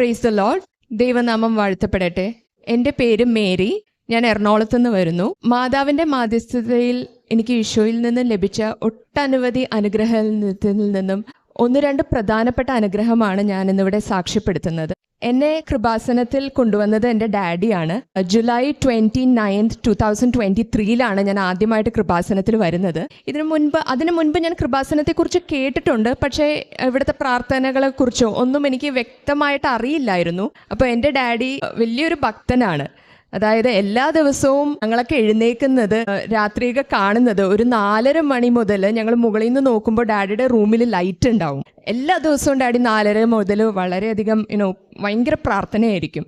Praise the load ദൈവനാമം വാഴ്ത്തപ്പെടട്ടെ. എന്റെ പേര് മേരി. ഞാൻ എറണാകുളത്ത് നിന്ന് വരുന്നു. മാതാവിന്റെ മാധ്യസ്ഥതയിൽ എനിക്ക് ഈശോയിൽ നിന്ന് ലഭിച്ച ഒട്ടനവധി അനുഗ്രഹത്തിൽ നിന്നും ഒന്ന് രണ്ട് പ്രധാനപ്പെട്ട അനുഗ്രഹമാണ് ഞാൻ ഇന്നിവിടെ സാക്ഷ്യപ്പെടുത്തുന്നത്. എന്നെ കൃപാസനത്തിൽ കൊണ്ടുവന്നത് എന്റെ ഡാഡിയാണ്. July twenty ninth two thousand twenty ത്രീയിലാണ് ഞാൻ ആദ്യമായിട്ട് കൃപാസനത്തിൽ വരുന്നത്. ഇതിനു മുൻപ് അതിനു മുൻപ് ഞാൻ കൃപാസനത്തെക്കുറിച്ച് കേട്ടിട്ടുണ്ട്. പക്ഷേ ഇവിടുത്തെ പ്രാർത്ഥനകളെക്കുറിച്ചോ ഒന്നും എനിക്ക് വ്യക്തമായിട്ട് അറിയില്ലായിരുന്നു. അപ്പോൾ എന്റെ ഡാഡി വലിയൊരു ഭക്തനാണ്. അതായത് എല്ലാ ദിവസവും ഞങ്ങളൊക്കെ എഴുന്നേക്കുന്നത് രാത്രിയൊക്കെ കാണുന്നത് ഒരു നാലര മണി മുതൽ ഞങ്ങൾ മുകളിൽ നിന്ന് നോക്കുമ്പോൾ ഡാഡിയുടെ റൂമിൽ ലൈറ്റ് ഉണ്ടാവും. എല്ലാ ദിവസവും ഡാഡി നാലര മുതൽ വളരെയധികം യുനോ ഭയങ്കര പ്രാർത്ഥനയായിരിക്കും.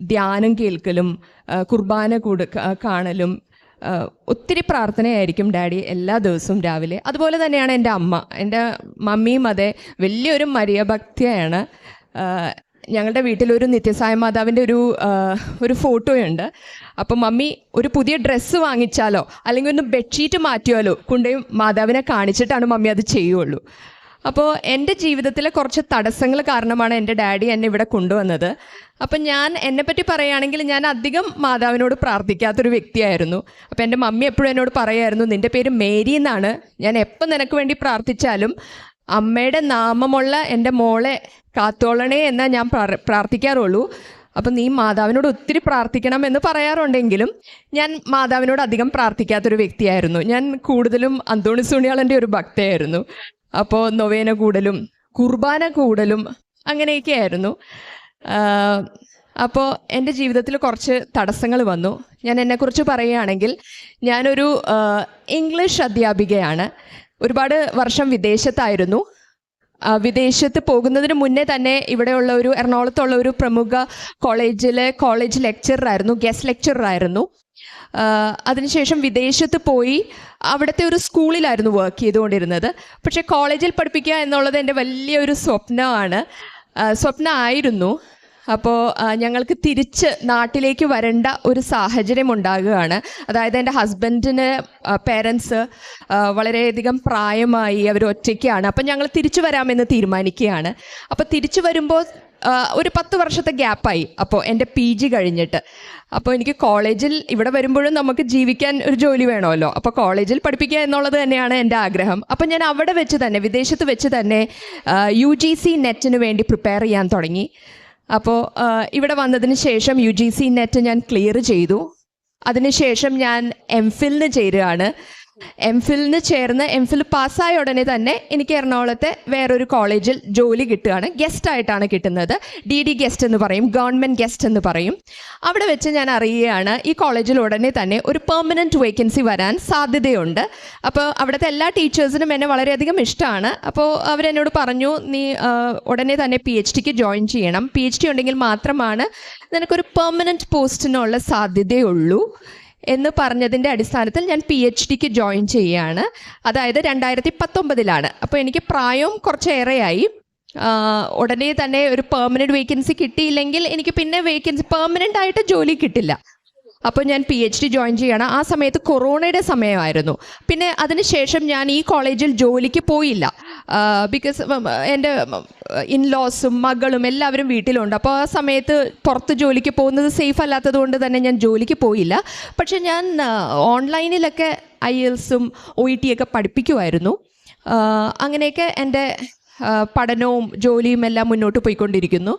ധ്യാനം കേൾക്കലും കുർബാന കൂട് കാണലും ഒത്തിരി പ്രാർത്ഥനയായിരിക്കും ഡാഡി എല്ലാ ദിവസവും രാവിലെ. അതുപോലെ തന്നെയാണ് എന്റെ അമ്മ. എന്റെ മമ്മിയും അതെ വലിയൊരു മരിയ ഭക്തിയാണ് വീട്ടിൽ ഞങ്ങളുടെ വീട്ടിലൊരു നിത്യസായ മാതാവിന്റെ ഒരു ഒരു ഫോട്ടോയുണ്ട്. അപ്പം മമ്മി ഒരു പുതിയ ഡ്രസ്സ് വാങ്ങിച്ചാലോ അല്ലെങ്കിൽ ഒന്ന് ബെഡ്ഷീറ്റ് മാറ്റിയാലോ കൊണ്ടുപോയി മാതാവിനെ കാണിച്ചിട്ടാണ് മമ്മി അത് ചെയ്യുള്ളൂ. അപ്പോൾ എന്റെ ജീവിതത്തിലെ കുറച്ച് തടസ്സങ്ങൾ കാരണമാണ് എന്റെ ഡാഡി എന്നെ ഇവിടെ കൊണ്ടുവന്നത്. അപ്പം ഞാൻ എന്നെപ്പറ്റി പറയുകയാണെങ്കിൽ ഞാൻ അധികം മാതാവിനോട് പ്രാർത്ഥിക്കാത്തൊരു വ്യക്തിയായിരുന്നു. അപ്പം എന്റെ മമ്മി എപ്പോഴും എന്നോട് പറയായിരുന്നു നിന്റെ പേര് മേരി എന്നാണ്. ഞാൻ എപ്പോൾ നിനക്ക് വേണ്ടി പ്രാർത്ഥിച്ചാലും അമ്മയുടെ നാമമുള്ള എന്റെ മോളെ കാത്തോളണേ എന്ന് ഞാൻ പ്രാർത്ഥിക്കാറുള്ളൂ. അപ്പം നീ മാതാവിനോട് ഒത്തിരി പ്രാർത്ഥിക്കണം എന്ന് പറയാറുണ്ടെങ്കിലും ഞാൻ മാതാവിനോട് അധികം പ്രാർത്ഥിക്കാത്തൊരു വ്യക്തിയായിരുന്നു. ഞാൻ കൂടുതലും അന്തോണി സുണിയാളന്റെ ഒരു ഭക്തയായിരുന്നു. അപ്പോൾ നൊവേന കൂടലും കുർബാന കൂടലും അങ്ങനെയൊക്കെ ആയിരുന്നു അപ്പോൾ എന്റെ ജീവിതത്തിൽ കുറച്ച് തടസ്സങ്ങൾ വന്നു. ഞാൻ എന്നെക്കുറിച്ച് പറയുകയാണെങ്കിൽ ഞാനൊരു ഇംഗ്ലീഷ് അധ്യാപികയാണ്. ഒരുപാട് വർഷം വിദേശത്തായിരുന്നു. വിദേശത്ത് പോകുന്നതിന് മുന്നേ തന്നെ ഇവിടെയുള്ള ഒരു എറണാകുളത്തുള്ള ഒരു പ്രമുഖ കോളേജിലെ കോളേജ് ലെക്ചറായിരുന്നു ഗസ്റ്റ് ലെക്ചറായിരുന്നു അതിനുശേഷം വിദേശത്ത് പോയി അവിടുത്തെ ഒരു സ്കൂളിലായിരുന്നു വർക്ക് ചെയ്തുകൊണ്ടിരുന്നത്. പക്ഷേ കോളേജിൽ പഠിപ്പിക്കുക എന്നുള്ളത് എന്റെ വലിയൊരു സ്വപ്നമാണ്. സ്വപ്നമായിരുന്നു. അപ്പോൾ ഞങ്ങൾക്ക് തിരിച്ച് നാട്ടിലേക്ക് വരേണ്ട ഒരു സാഹചര്യം ഉണ്ടാകുകയാണ്. അതായത് എന്റെ ഹസ്ബൻഡിന് പേരൻസ് വളരെയധികം പ്രായമായി അവർ ഒറ്റയ്ക്കാണ്. അപ്പം ഞങ്ങൾ തിരിച്ചു വരാമെന്ന് തീരുമാനിക്കുകയാണ്. അപ്പോൾ തിരിച്ചു വരുമ്പോൾ ഒരു പത്ത് വർഷത്തെ ഗ്യാപ്പായി. അപ്പോൾ എന്റെ പി ജി കഴിഞ്ഞിട്ട്. അപ്പോൾ എനിക്ക് കോളേജിൽ ഇവിടെ വരുമ്പോഴും നമുക്ക് ജീവിക്കാൻ ഒരു ജോലി വേണമല്ലോ. അപ്പോൾ കോളേജിൽ പഠിപ്പിക്കുക എന്നുള്ളത് തന്നെയാണ് എന്റെ ആഗ്രഹം. അപ്പോൾ ഞാൻ അവിടെ വെച്ച് തന്നെ വിദേശത്ത് വെച്ച് തന്നെ യു ജി സി നെറ്റിന് വേണ്ടി പ്രിപ്പയർ ചെയ്യാൻ തുടങ്ങി. അപ്പോൾ ഇവിടെ വന്നതിന് ശേഷം യു ജി സി നെറ്റ് ഞാൻ ക്ലിയർ ചെയ്തു. അതിനുശേഷം ഞാൻ എം ഫിലിന് ചേരുകയാണ്. എം ഫിലിന് ചേർന്ന് എം ഫിൽ പാസ്സായ ഉടനെ തന്നെ എനിക്ക് എറണാകുളത്തെ വേറൊരു കോളേജിൽ ജോലി കിട്ടുകയാണ്. ഗസ്റ്റ് ആയിട്ടാണ് കിട്ടുന്നത്. ഡി ഡി ഗസ്റ്റ് എന്ന് പറയും ഗവൺമെന്റ് ഗസ്റ്റ് എന്ന് പറയും. അവിടെ വെച്ച് ഞാൻ അറിയുകയാണ് ഈ കോളേജിൽ ഉടനെ തന്നെ ഒരു പെർമനന്റ് വേക്കൻസി വരാൻ സാധ്യതയുണ്ട്. അപ്പോൾ അവിടുത്തെ എല്ലാ ടീച്ചേഴ്സിനും എന്നെ വളരെയധികം ഇഷ്ടമാണ്. അപ്പോൾ അവരെന്നോട് പറഞ്ഞു നീ ഉടനെ തന്നെ പി എച്ച് ഡിക്ക് ജോയിൻ ചെയ്യണം. പി എച്ച് ഡി ഉണ്ടെങ്കിൽ മാത്രമാണ് നിനക്കൊരു പെർമനന്റ് പോസ്റ്റിനുള്ള സാധ്യതയുള്ളൂ. എന്ന് പറഞ്ഞതിന്റെ അടിസ്ഥാനത്തിൽ ഞാൻ പി എച്ച് ഡിക്ക് ജോയിൻ ചെയ്യുകയാണ്. അതായത് രണ്ടായിരത്തി പത്തൊമ്പതിലാണ് അപ്പോൾ എനിക്ക് പ്രായവും കുറച്ചേറെയായി. ഉടനെ തന്നെ ഒരു പെർമനന്റ് വേക്കൻസി കിട്ടിയില്ലെങ്കിൽ എനിക്ക് പിന്നെ വേക്കൻസി പെർമനന്റ് ആയിട്ട് ജോലി കിട്ടില്ല. അപ്പോൾ ഞാൻ പി എച്ച് ഡി ജോയിൻ ചെയ്യണം ആ സമയത്ത് കൊറോണയുടെ സമയമായിരുന്നു. പിന്നെ അതിനുശേഷം ഞാൻ ഈ കോളേജിൽ ജോലിക്ക് പോയില്ല. ബിക്കോസ് എന്റെ ഇൻലോസും മകളും എല്ലാവരും വീട്ടിലുണ്ട്. അപ്പോൾ ആ സമയത്ത് പുറത്ത് ജോലിക്ക് പോകുന്നത് സേഫ് അല്ലാത്തത് കൊണ്ട് തന്നെ ഞാൻ ജോലിക്ക് പോയില്ല. പക്ഷെ ഞാൻ ഓൺലൈനിലൊക്കെ ഐ എൽസും ഒ ഇ ടി ഒക്കെ പഠിപ്പിക്കുമായിരുന്നു അങ്ങനെയൊക്കെ എന്റെ പഠനവും ജോലിയും എല്ലാം മുന്നോട്ട് പോയിക്കൊണ്ടിരിക്കുന്നു.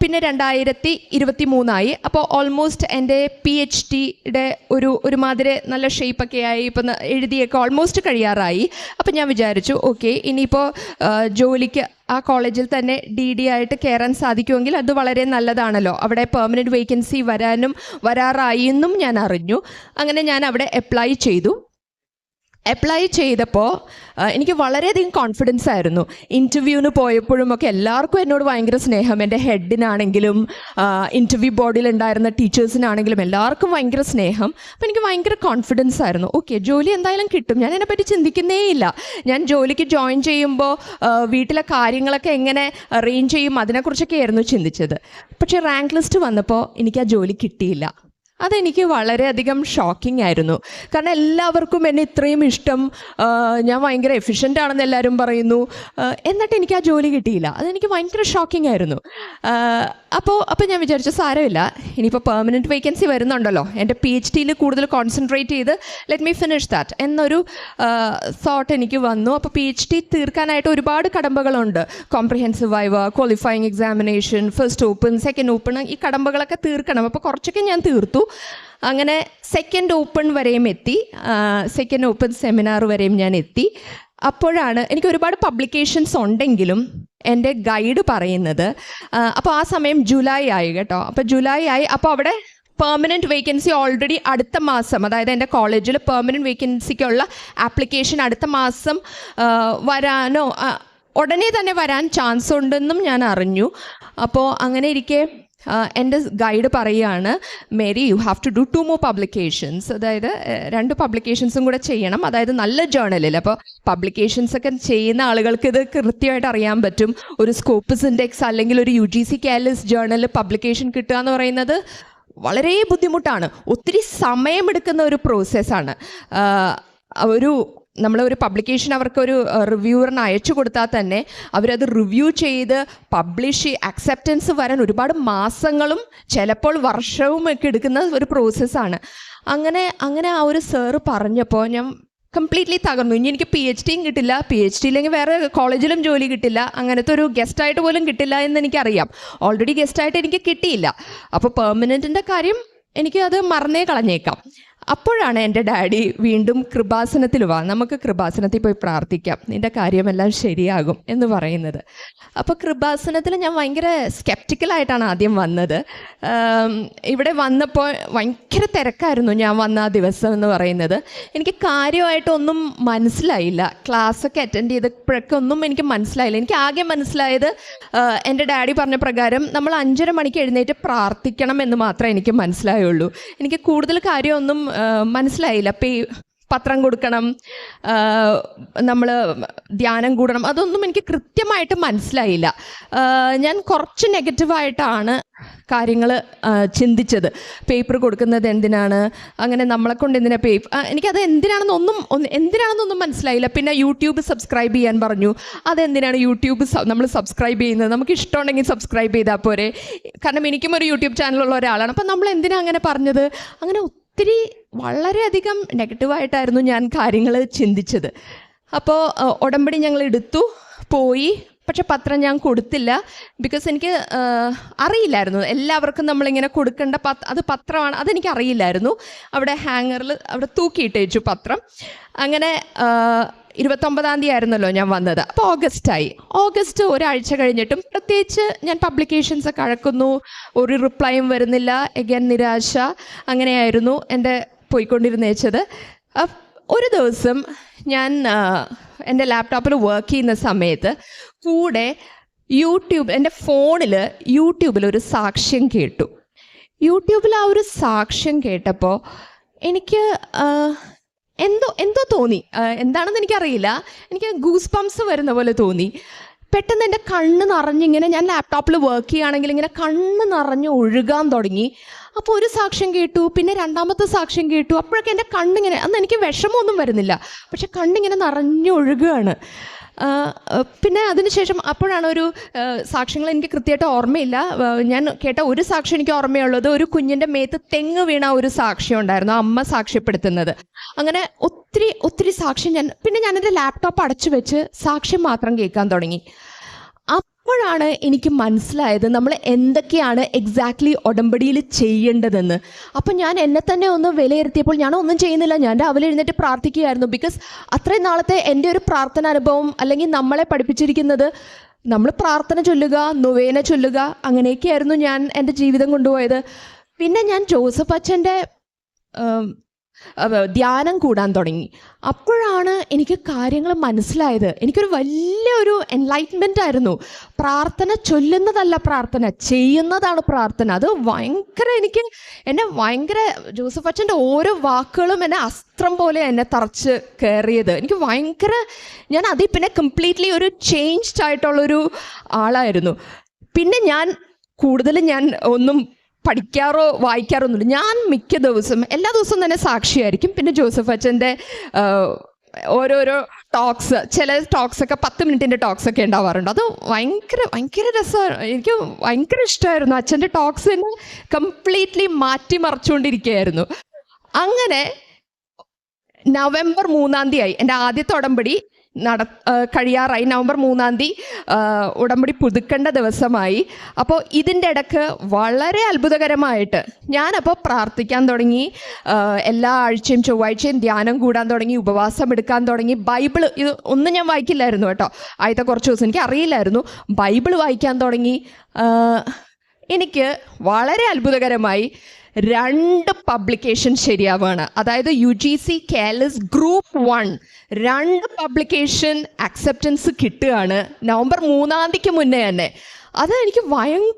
പിന്നെ രണ്ടായിരത്തി ഇരുപത്തി മൂന്നായി അപ്പോൾ ഓൾമോസ്റ്റ് എന്റെ പി എച്ച് ഡിയുടെ ഒരു ഒരുമാതിരി നല്ല ഷേപ്പൊക്കെ ആയി. ഇപ്പം എഴുതിയൊക്കെ ഓൾമോസ്റ്റ് കഴിയാറായി. അപ്പം ഞാൻ വിചാരിച്ചു ഓക്കെ ഇനിയിപ്പോൾ ജോലിക്ക് ആ കോളേജിൽ തന്നെ ഡി ഡി ആയിട്ട് കയറാൻ സാധിക്കുമെങ്കിൽ അത് വളരെ നല്ലതാണല്ലോ. അവിടെ പെർമനന്റ് വേക്കൻസി വരാനും വരാറായി എന്നും ഞാൻ അറിഞ്ഞു. അങ്ങനെ ഞാൻ അവിടെ അപ്ലൈ ചെയ്തു. അപ്ലൈ ചെയ്തപ്പോൾ എനിക്ക് വളരെയധികം കോൺഫിഡൻസ് ആയിരുന്നു. ഇന്റർവ്യൂവിന് പോയപ്പോഴും ഒക്കെ എല്ലാവർക്കും എന്നോട് ഭയങ്കര സ്നേഹം. എന്റെ ഹെഡിനാണെങ്കിലും ഇന്റർവ്യൂ ബോർഡിൽ ഉണ്ടായിരുന്ന ടീച്ചേഴ്സിനാണെങ്കിലും എല്ലാവർക്കും ഭയങ്കര സ്നേഹം. അപ്പോൾ എനിക്ക് ഭയങ്കര കോൺഫിഡൻസ് ആയിരുന്നു. ഓക്കെ ജോലി എന്തായാലും കിട്ടും. ഞാൻ അതിനെപ്പറ്റി ചിന്തിക്കുന്നേ ഇല്ല. ഞാൻ ജോലിക്ക് ജോയിൻ ചെയ്യുമ്പോൾ വീട്ടിലെ കാര്യങ്ങളൊക്കെ എങ്ങനെ അറേഞ്ച് ചെയ്യും അതിനെക്കുറിച്ചൊക്കെ ആയിരുന്നു ചിന്തിച്ചത്. പക്ഷേ റാങ്ക് ലിസ്റ്റ് വന്നപ്പോൾ എനിക്ക് ആ ജോലി കിട്ടിയില്ല. അതെനിക്ക് വളരെയധികം ഷോക്കിംഗ് ആയിരുന്നു. കാരണം എല്ലാവർക്കും എന്നെ ഇത്രയും ഇഷ്ടം ഞാൻ ഭയങ്കര എഫിഷ്യന്റ് ആണെന്ന് എല്ലാവരും പറയുന്നു. എന്നിട്ട് എനിക്ക് ആ ജോലി കിട്ടിയില്ല. അതെനിക്ക് ഭയങ്കര ഷോക്കിംഗ് ആയിരുന്നു. അപ്പോൾ അപ്പോൾ ഞാൻ വിചാരിച്ചു സാരമില്ല. ഇനിയിപ്പോൾ പെർമനന്റ് വേക്കൻസി വരുന്നുണ്ടല്ലോ. എന്റെ പി എച്ച് ഡിയിൽ കൂടുതൽ കോൺസെൻട്രേറ്റ് ചെയ്ത് ലെറ്റ് മീ ഫിനിഷ് ദാറ്റ് എന്നൊരു തോട്ട് എനിക്ക് വന്നു. അപ്പോൾ പി എച്ച് ഡി തീർക്കാനായിട്ട് ഒരുപാട് കടമ്പകളുണ്ട്. Comprehensive viva qualifying examination first open second open ഈ കടമ്പകളൊക്കെ തീർക്കണം. അപ്പോൾ കുറച്ചൊക്കെ ഞാൻ തീർത്തു. അങ്ങനെ സെക്കൻഡ് ഓപ്പൺ വരെയും എത്തി. സെക്കൻഡ് ഓപ്പൺ സെമിനാർ വരെയും ഞാൻ എത്തി. അപ്പോഴാണ് എനിക്ക് ഒരുപാട് പബ്ലിക്കേഷൻസ് ഉണ്ടെങ്കിലും എന്റെ ഗൈഡ് പറയുന്നത്. അപ്പോൾ ആ സമയം ജൂലൈ ആയി കേട്ടോ. അപ്പോൾ ജൂലൈ ആയി. അപ്പോൾ അവിടെ പെർമനന്റ് വേക്കൻസി ഓൾറെഡി അടുത്ത മാസം അതായത് എന്റെ കോളേജിൽ പെർമനന്റ് വേക്കൻസിക്കുള്ള ആപ്ലിക്കേഷൻ അടുത്ത മാസം വരാനോ ഉടനെ തന്നെ വരാൻ ചാൻസ് ഉണ്ടെന്നും ഞാൻ അറിഞ്ഞു. അപ്പോൾ അങ്ങനെ ഇരിക്കെ എന്റെ ഗൈഡ് പറയുകയാണ് Mary you have to do two more publications അതായത് രണ്ട് പബ്ലിക്കേഷൻസും കൂടെ ചെയ്യണം. അതായത് നല്ല ജേണലിൽ അപ്പോൾ പബ്ലിക്കേഷൻസ് ഒക്കെ ചെയ്യുന്ന ആളുകൾക്ക് ഇത് കൃത്യമായിട്ട് അറിയാൻ പറ്റും. ഒരു സ്കോപ്പസ് ഇൻഡെക്സ് അല്ലെങ്കിൽ ഒരു യു ജി സി കാലിസ് ജേണലിൽ പബ്ലിക്കേഷൻ കിട്ടുക എന്ന് പറയുന്നത് വളരെ ബുദ്ധിമുട്ടാണ്. ഒത്തിരി സമയമെടുക്കുന്ന ഒരു പ്രോസസ്സാണ് ഒരു നമ്മൾ ഒരു പബ്ലിക്കേഷൻ അവർക്കൊരു റിവ്യൂവറിന് അയച്ചു കൊടുത്താൽ തന്നെ അവരത് റിവ്യൂ ചെയ്ത് പബ്ലിഷ് അക്സെപ്റ്റൻസ് വരാൻ ഒരുപാട് മാസങ്ങളും ചിലപ്പോൾ വർഷവും ഒക്കെ എടുക്കുന്ന ഒരു പ്രോസസ്സാണ് അങ്ങനെ അങ്ങനെ ആ ഒരു സാറ് പറഞ്ഞപ്പോൾ ഞാൻ കംപ്ലീറ്റ്ലി തകർന്നു. ഇനി എനിക്ക് പി എച്ച് ഡിയും കിട്ടില്ല. പി എച്ച് ഡി ഇല്ലെങ്കിൽ വേറെ കോളേജിലും ജോലി കിട്ടില്ല. അങ്ങനത്തെ ഒരു ഗസ്റ്റായിട്ട് പോലും കിട്ടില്ല എന്ന് എനിക്കറിയാം. ഓൾറെഡി ഗസ്റ്റായിട്ട് എനിക്ക് കിട്ടിയില്ല. അപ്പോൾ പെർമനന്റിന്റെ കാര്യം എനിക്ക് അത് മറന്നേ കളഞ്ഞേക്കാം. അപ്പോഴാണ് എന്റെ ഡാഡി വീണ്ടും കൃപാസനത്തിൽ വാ നമുക്ക് കൃപാസനത്തിൽ പോയി പ്രാർത്ഥിക്കാം. നിന്റെ കാര്യമെല്ലാം ശരിയാകും എന്ന് പറയുന്നത്. അപ്പോൾ കൃപാസനത്തിൽ ഞാൻ ഭയങ്കര സ്കെപ്റ്റിക്കലായിട്ടാണ് ആദ്യം വന്നത്. ഇവിടെ വന്നപ്പോൾ ഭയങ്കര തിരക്കായിരുന്നു ഞാൻ വന്ന ആ ദിവസം എന്ന് പറയുന്നത്. എനിക്ക് കാര്യമായിട്ടൊന്നും മനസ്സിലായില്ല. ക്ലാസ്സൊക്കെ അറ്റൻഡ് ചെയ്തപ്പോഴൊക്കെ ഒന്നും എനിക്ക് മനസ്സിലായില്ല. എനിക്ക് ആകെ മനസ്സിലായത് എന്റെ ഡാഡി പറഞ്ഞ പ്രകാരം നമ്മൾ അഞ്ചര മണിക്ക് എഴുന്നേറ്റ് പ്രാർത്ഥിക്കണം എന്ന് മാത്രമേ എനിക്ക് മനസ്സിലായുള്ളൂ. എനിക്ക് കൂടുതൽ കാര്യമൊന്നും മനസ്സിലായില്ല. പേ പത്രം കൊടുക്കണം നമ്മൾ ധ്യാനം കൂടണം അതൊന്നും എനിക്ക് കൃത്യമായിട്ട് മനസ്സിലായില്ല. ഞാൻ കുറച്ച് നെഗറ്റീവായിട്ടാണ് കാര്യങ്ങൾ ചിന്തിച്ചത്. പേപ്പർ കൊടുക്കുന്നത് എന്തിനാണ്? അങ്ങനെ നമ്മളെ കൊണ്ട് എന്തിനാ പേപ്പർ എനിക്കത് എന്തിനാണെന്നൊന്നും എന്തിനാണെന്നൊന്നും മനസ്സിലായില്ല. പിന്നെ യൂട്യൂബ് സബ്സ്ക്രൈബ് ചെയ്യാൻ പറഞ്ഞു. അതെന്തിനാണ് യൂട്യൂബ് നമ്മൾ സബ്സ്ക്രൈബ് ചെയ്യുന്നത്? നമുക്ക് ഇഷ്ടമുണ്ടെങ്കിൽ സബ്സ്ക്രൈബ് ചെയ്താൽ പോരെ. കാരണം എനിക്കും ഒരു യൂട്യൂബ് ചാനലുള്ള ഒരാളാണ്. അപ്പം നമ്മൾ എന്തിനാ അങ്ങനെ പറഞ്ഞത്? അങ്ങനെ ഒത്തിരി വളരെയധികം നെഗറ്റീവായിട്ടായിരുന്നു ഞാൻ കാര്യങ്ങൾ ചിന്തിച്ചത്. അപ്പോൾ ഉടമ്പടി ഞങ്ങൾ എടുത്തു പോയി. പക്ഷെ പത്രം ഞാൻ കൊടുത്തില്ല. ബിക്കോസ് എനിക്ക് അറിയില്ലായിരുന്നു. എല്ലാവർക്കും നമ്മളിങ്ങനെ കൊടുക്കേണ്ട പത് അത് പത്രമാണ്. അതെനിക്ക് അറിയില്ലായിരുന്നു. അവിടെ ഹാങ്ങറിൽ അവിടെ തൂക്കിയിട്ടേച്ചു പത്രം. അങ്ങനെ ഇരുപത്തൊമ്പതാം തീയതി ആയിരുന്നല്ലോ ഞാൻ വന്നത്. അപ്പോൾ ഓഗസ്റ്റായി. ഓഗസ്റ്റ് ഒരാഴ്ച കഴിഞ്ഞിട്ടും പ്രത്യേകിച്ച് ഞാൻ പബ്ലിക്കേഷൻസ് ഒക്കെ അഴക്കുന്നു. ഒരു റിപ്ലൈയും വരുന്നില്ല. എഗൻ നിരാശ. അങ്ങനെയായിരുന്നു എന്റെ പോയിക്കൊണ്ടിരുന്നേച്ചത്. ഒരു ദിവസം ഞാൻ എന്റെ ലാപ്ടോപ്പിൽ വർക്ക് ചെയ്യുന്ന സമയത്ത് കൂടെ യൂട്യൂബ് എന്റെ ഫോണിൽ യൂട്യൂബിൽ ഒരു സാക്ഷ്യം കേട്ടു. യൂട്യൂബിൽ ആ ഒരു സാക്ഷ്യം കേട്ടപ്പോൾ എനിക്ക് എന്തോ എന്തോ തോന്നി. എന്താണെന്ന് എനിക്കറിയില്ല. എനിക്ക് ഗൂസ് പംസ് വരുന്ന പോലെ തോന്നി. പെട്ടെന്ന് എന്റെ കണ്ണ് നിറഞ്ഞിങ്ങനെ ഞാൻ ലാപ്ടോപ്പിൽ വർക്ക് ചെയ്യുകയാണെങ്കിൽ ഇങ്ങനെ കണ്ണ് നിറഞ്ഞ് ഒഴുകാൻ തുടങ്ങി. അപ്പോൾ ഒരു സാക്ഷ്യം കേട്ടു പിന്നെ രണ്ടാമത്തെ സാക്ഷ്യം കേട്ടു. അപ്പോഴൊക്കെ എന്റെ കണ്ണിങ്ങനെ അന്ന് എനിക്ക് വിഷമമൊന്നും വരുന്നില്ല. പക്ഷെ കണ്ണിങ്ങനെ നിറഞ്ഞൊഴുകുകയാണ് പിന്നെ അതിനുശേഷം അപ്പോഴാണ് ഒരു സാക്ഷ്യങ്ങൾ എനിക്ക് കൃത്യമായിട്ട് ഓർമ്മയില്ല. ഞാൻ കേട്ട ഒരു സാക്ഷ്യം എനിക്ക് ഓർമ്മയുള്ളത് ഒരു കുഞ്ഞിന്റെ മേത്ത് തെങ്ങ് വീണ ഒരു സാക്ഷ്യം ഉണ്ടായിരുന്നു അമ്മ സാക്ഷ്യപ്പെടുത്തുന്നത്. അങ്ങനെ ഒത്തിരി ഒത്തിരി സാക്ഷ്യം ഞാൻ പിന്നെ ഞാനെന്റെ ലാപ്ടോപ്പ് അടച്ചു വെച്ച് സാക്ഷ്യം മാത്രം കേൾക്കാൻ തുടങ്ങി. അപ്പോഴാണ് എനിക്ക് മനസ്സിലായത് നമ്മൾ എന്തൊക്കെയാണ് എക്സാക്ട്ലി ഉടമ്പടിയിൽ ചെയ്യേണ്ടതെന്ന്. അപ്പം ഞാൻ എന്നെ തന്നെ ഒന്ന് വിലയിരുത്തിയപ്പോൾ ഞാൻ ഒന്നും ചെയ്യുന്നില്ല. ഞാൻ രാവിലെ എഴുന്നേറ്റ് പ്രാർത്ഥിക്കുകയായിരുന്നു. ബിക്കോസ് അത്രയും നാളത്തെ എന്റെ ഒരു പ്രാർത്ഥന അനുഭവം അല്ലെങ്കിൽ നമ്മളെ പഠിപ്പിച്ചിരിക്കുന്നത് നമ്മൾ പ്രാർത്ഥന ചൊല്ലുക നൊവേന ചൊല്ലുക അങ്ങനെയൊക്കെയായിരുന്നു ഞാൻ എന്റെ ജീവിതം കൊണ്ടുപോയത്. പിന്നെ ഞാൻ ജോസഫ് അച്ഛന്റെ ധ്യാനം കൂടാൻ തുടങ്ങി. അപ്പോഴാണ് എനിക്ക് കാര്യങ്ങൾ മനസ്സിലായത്. എനിക്കൊരു വലിയൊരു എൻലൈറ്റ്മെന്റ് ആയിരുന്നു. പ്രാർത്ഥന ചൊല്ലുന്നതല്ല പ്രാർത്ഥന ചെയ്യുന്നതാണ് പ്രാർത്ഥന. അത് ഭയങ്കര എനിക്ക് എന്നെ ഭയങ്കര ജോസഫ് അച്ഛന്റെ ഓരോ വാക്കുകളും എന്നെ അസ്ത്രം പോലെ എന്നെ തറച്ച് കയറിയത്. എനിക്ക് ഭയങ്കര ഞാൻ അതിൽ പിന്നെ കംപ്ലീറ്റ്ലി ഒരു ചേഞ്ച്ഡ് ആയിട്ടുള്ളൊരു ആളായിരുന്നു. പിന്നെ ഞാൻ കൂടുതൽ ഞാൻ ഒന്നും പഠിക്കാറോ വായിക്കാറോ ഒന്നുമില്ല ഞാൻ മിക്ക ദിവസം എല്ലാ ദിവസവും തന്നെ സാക്ഷിയായിരിക്കും. പിന്നെ ജോസഫ് അച്ഛന്റെ ഓരോരോ ടോക്സ് ചില ടോക്സ് ഒക്കെ പത്ത് മിനിറ്റിന്റെ ടോക്സ് ഒക്കെ ഉണ്ടാവാറുണ്ട്. അത് ഭയങ്കര ഭയങ്കര രസമാണ് എനിക്ക് ഭയങ്കര ഇഷ്ടമായിരുന്നു. അച്ഛന്റെ ടോക്സ് തന്നെ കംപ്ലീറ്റ്ലി മാറ്റിമറിച്ചുകൊണ്ടിരിക്കുകയായിരുന്നു അങ്ങനെ നവംബർ മൂന്നാം തീയതി ആയി. എന്റെ ആദ്യത്തെ ഉടമ്പടി നട കഴിയാറായി. നവംബർ മൂന്നാം തീയതി ഉടമ്പടി പുതുക്കേണ്ട ദിവസമായി. അപ്പോൾ ഇതിന്റെ ഇടയ്ക്ക് വളരെ അത്ഭുതകരമായിട്ട് ഞാനപ്പോൾ പ്രാർത്ഥിക്കാൻ തുടങ്ങി. എല്ലാ ആഴ്ചയും ചൊവ്വാഴ്ചയും ധ്യാനം കൂടാൻ തുടങ്ങി ഉപവാസം എടുക്കാൻ തുടങ്ങി. ബൈബിൾ ഇത് ഒന്നും ഞാൻ വായിക്കില്ലായിരുന്നു കേട്ടോ. ആദ്യത്തെ കുറച്ച് ദിവസം എനിക്ക് അറിയില്ലായിരുന്നു. ബൈബിൾ വായിക്കാൻ തുടങ്ങി. എനിക്ക് വളരെ അത്ഭുതകരമായി രണ്ട് പബ്ലിക്കേഷൻ ശരിയാവുകയാണ് അതായത് U G C care group one രണ്ട് പബ്ലിക്കേഷൻ അക്സെപ്റ്റൻസ് കിട്ടുകയാണ് നവംബർ മൂന്നാം തീയതിക്ക് മുന്നേ തന്നെ. അത് എനിക്ക് ഭയങ്കര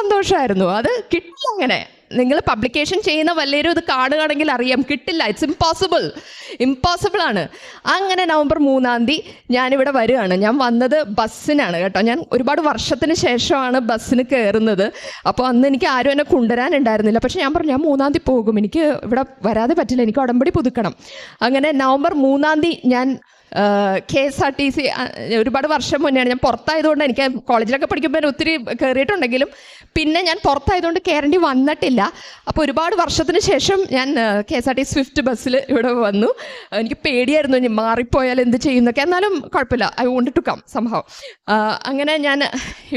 സന്തോഷമായിരുന്നു. അത് കിട്ടി അങ്ങനെ. നിങ്ങൾ പബ്ലിക്കേഷൻ ചെയ്യുന്ന വല്ലവരും ഇത് കാണുകയാണെങ്കിൽ അറിയാം. കിട്ടില്ല. ഇറ്റ്സ് ഇമ്പോസിബിൾ ഇമ്പോസിബിൾ ആണ്. അങ്ങനെ നവംബർ മൂന്നാം തീയതി ഞാനിവിടെ വരികയാണ്. ഞാൻ വന്നത് ബസ്സിനാണ് കേട്ടോ. ഞാൻ ഒരുപാട് വർഷത്തിന് ശേഷമാണ് ബസ്സിന് കയറുന്നത്. അപ്പോൾ അന്ന് എനിക്ക് ആരും എന്നെ കൊണ്ടുവരാനുണ്ടായിരുന്നില്ല. പക്ഷേ ഞാൻ പറഞ്ഞു ഞാൻ മൂന്നാം തീയതി പോകും. എനിക്ക് ഇവിടെ വരാതെ പറ്റില്ല. എനിക്ക് ഉടമ്പടി പുതുക്കണം. അങ്ങനെ നവംബർ മൂന്നാം തീയതി ഞാൻ K S R T C ഒരുപാട് വർഷം മുന്നെയാണ് ഞാൻ പുറത്തായതുകൊണ്ട് എനിക്ക് കോളേജിലൊക്കെ പഠിക്കുമ്പോൾ ഒത്തിരി കയറിയിട്ടുണ്ടെങ്കിലും പിന്നെ ഞാൻ പുറത്തായതുകൊണ്ട് കയറേണ്ടി വന്നിട്ടില്ല. അപ്പോൾ ഒരുപാട് വർഷത്തിന് ശേഷം ഞാൻ K S R T swift ബസ്സിൽ ഇവിടെ വന്നു. എനിക്ക് പേടിയായിരുന്നു ഇനി മാറിപ്പോയാൽ എന്ത് ചെയ്യുന്നൊക്കെ. എന്നാലും കുഴപ്പമില്ല. ഐ വോണ്ട് ടു കം സംഭവം അങ്ങനെ ഞാൻ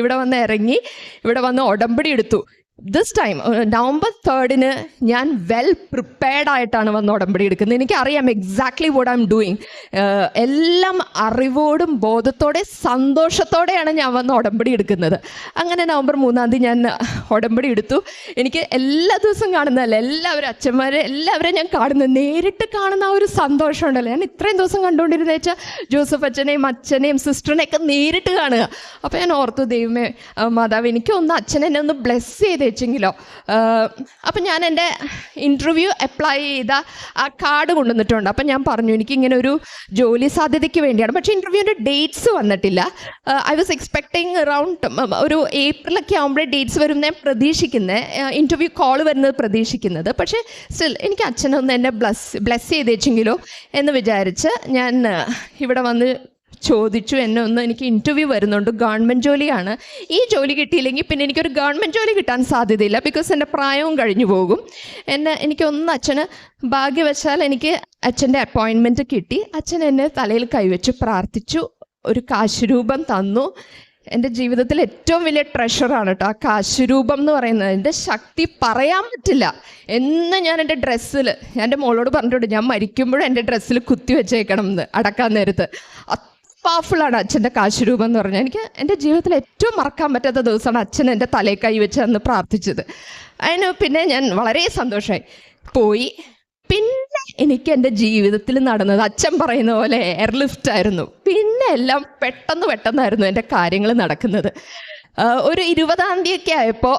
ഇവിടെ വന്ന് ഇറങ്ങി ഇവിടെ വന്ന് ഉടമ്പടി എടുത്തു. ദിസ് ടൈം നവംബർ തേർഡിന് ഞാൻ വെൽ പ്രിപ്പയർഡ് ആയിട്ടാണ് വന്ന് ഉടമ്പടി എടുക്കുന്നത്. എനിക്കറിയാം exactly what I'm doing എല്ലാം അറിവോടും ബോധത്തോടെ സന്തോഷത്തോടെയാണ് ഞാൻ വന്ന് ഉടമ്പടി എടുക്കുന്നത്. അങ്ങനെ നവംബർ മൂന്നാം തീയതി ഞാൻ ഉടമ്പടി എടുത്തു. എനിക്ക് എല്ലാ ദിവസവും കാണുന്നതല്ല എല്ലാവരും അച്ഛന്മാരെ എല്ലാവരെയും ഞാൻ കാണുന്നത് നേരിട്ട് കാണുന്ന ആ ഒരു സന്തോഷം ഉണ്ടല്ലോ. ഞാൻ ഇത്രയും ദിവസം കണ്ടുകൊണ്ടിരുന്ന വെച്ചാൽ ജോസഫ് അച്ഛനെയും അച്ഛനെയും സിസ്റ്ററിനെയൊക്കെ നേരിട്ട് കാണുക. അപ്പോൾ ഞാൻ ഓർത്തു ദൈവമേ മാതാവ് എനിക്കൊന്ന് അച്ഛനെന്നെ ഒന്ന് ബ്ലെസ് ചെയ്ത്. വെച്ചെങ്കിലോ അപ്പം ഞാൻ എന്റെ ഇന്റർവ്യൂ അപ്ലൈ ചെയ്ത ആ കാർഡ് കൊണ്ടുവന്നിട്ടുണ്ട്. അപ്പം ഞാൻ പറഞ്ഞു എനിക്ക് ഇങ്ങനെ ഒരു ജോലി സാധ്യതയ്ക്ക് വേണ്ടിയാണ്. പക്ഷേ ഇന്റർവ്യൂവിന്റെ ഡേറ്റ്സ് വന്നിട്ടില്ല. ഐ വാസ് എക്സ്പെക്ടിങ് അറൗണ്ട് ഒരു ഏപ്രിലൊക്കെ ആകുമ്പോഴേ ഡേറ്റ്സ് വരും ഞാൻ പ്രതീക്ഷിക്കുന്നത് ഇന്റർവ്യൂ കോൾ വരുന്നത് പ്രതീക്ഷിക്കുന്നത്. പക്ഷേ സ്റ്റിൽ എനിക്ക് അച്ഛനൊന്ന് എന്നെ ബ്ലസ് ബ്ലസ് ചെയ്തേച്ചെങ്കിലോ എന്ന് വിചാരിച്ച് ഞാൻ ഇവിടെ വന്ന് ചോദിച്ചു എന്നെ ഒന്ന് എനിക്ക് ഇന്റർവ്യൂ വരുന്നുണ്ട്. ഗവൺമെന്റ് ജോലിയാണ്. ഈ ജോലി കിട്ടിയില്ലെങ്കിൽ പിന്നെ എനിക്കൊരു ഗവൺമെന്റ് ജോലി കിട്ടാൻ സാധ്യതയില്ല. ബിക്കോസ് എന്റെ പ്രായവും കഴിഞ്ഞു പോകും. എന്നെ എനിക്കൊന്ന് അച്ഛന് ഭാഗ്യവശാൽ എനിക്ക് അച്ഛന്റെ അപ്പോയിൻമെന്റ് കിട്ടി. അച്ഛൻ എന്നെ തലയിൽ കൈവച്ചു പ്രാർത്ഥിച്ചു ഒരു കാശുരൂപം തന്നു. എന്റെ ജീവിതത്തിൽ ഏറ്റവും വലിയ ട്രഷറാണ് കേട്ടോ ആ കാശുരൂപം എന്ന് പറയുന്നത്. എന്റെ ശക്തി പറയാൻ പറ്റില്ല. എന്ന് ഞാൻ എന്റെ ഡ്രസ്സിൽ എന്റെ മോളോട് പറഞ്ഞിട്ടുണ്ട് ഞാൻ മരിക്കുമ്പോഴും എന്റെ ഡ്രസ്സിൽ കുത്തി വെച്ചേക്കണം എന്ന് അടക്കാൻ നേരത്ത്. പവർഫുള്ളാണ് അച്ഛന്റെ കാശുരൂപം എന്ന് പറഞ്ഞാൽ. എനിക്ക് എന്റെ ജീവിതത്തിൽ ഏറ്റവും മറക്കാൻ പറ്റാത്ത ദിവസമാണ് അച്ഛൻ എന്റെ തലയിൽ കൈ വെച്ച് അന്ന് പ്രാർത്ഥിച്ചത്. അതിന് പിന്നെ ഞാൻ വളരെ സന്തോഷമായി. പോയി. പിന്നെ എനിക്ക് എന്റെ ജീവിതത്തിൽ നടന്നത് അച്ഛൻ പറയുന്ന പോലെ എയർലിഫ്റ്റ് ആയിരുന്നു. പിന്നെ എല്ലാം പെട്ടെന്ന് പെട്ടെന്നായിരുന്നു എന്റെ കാര്യങ്ങൾ നടക്കുന്നത്. ഒരു ഇരുപതാം തീയതി ആയപ്പോൾ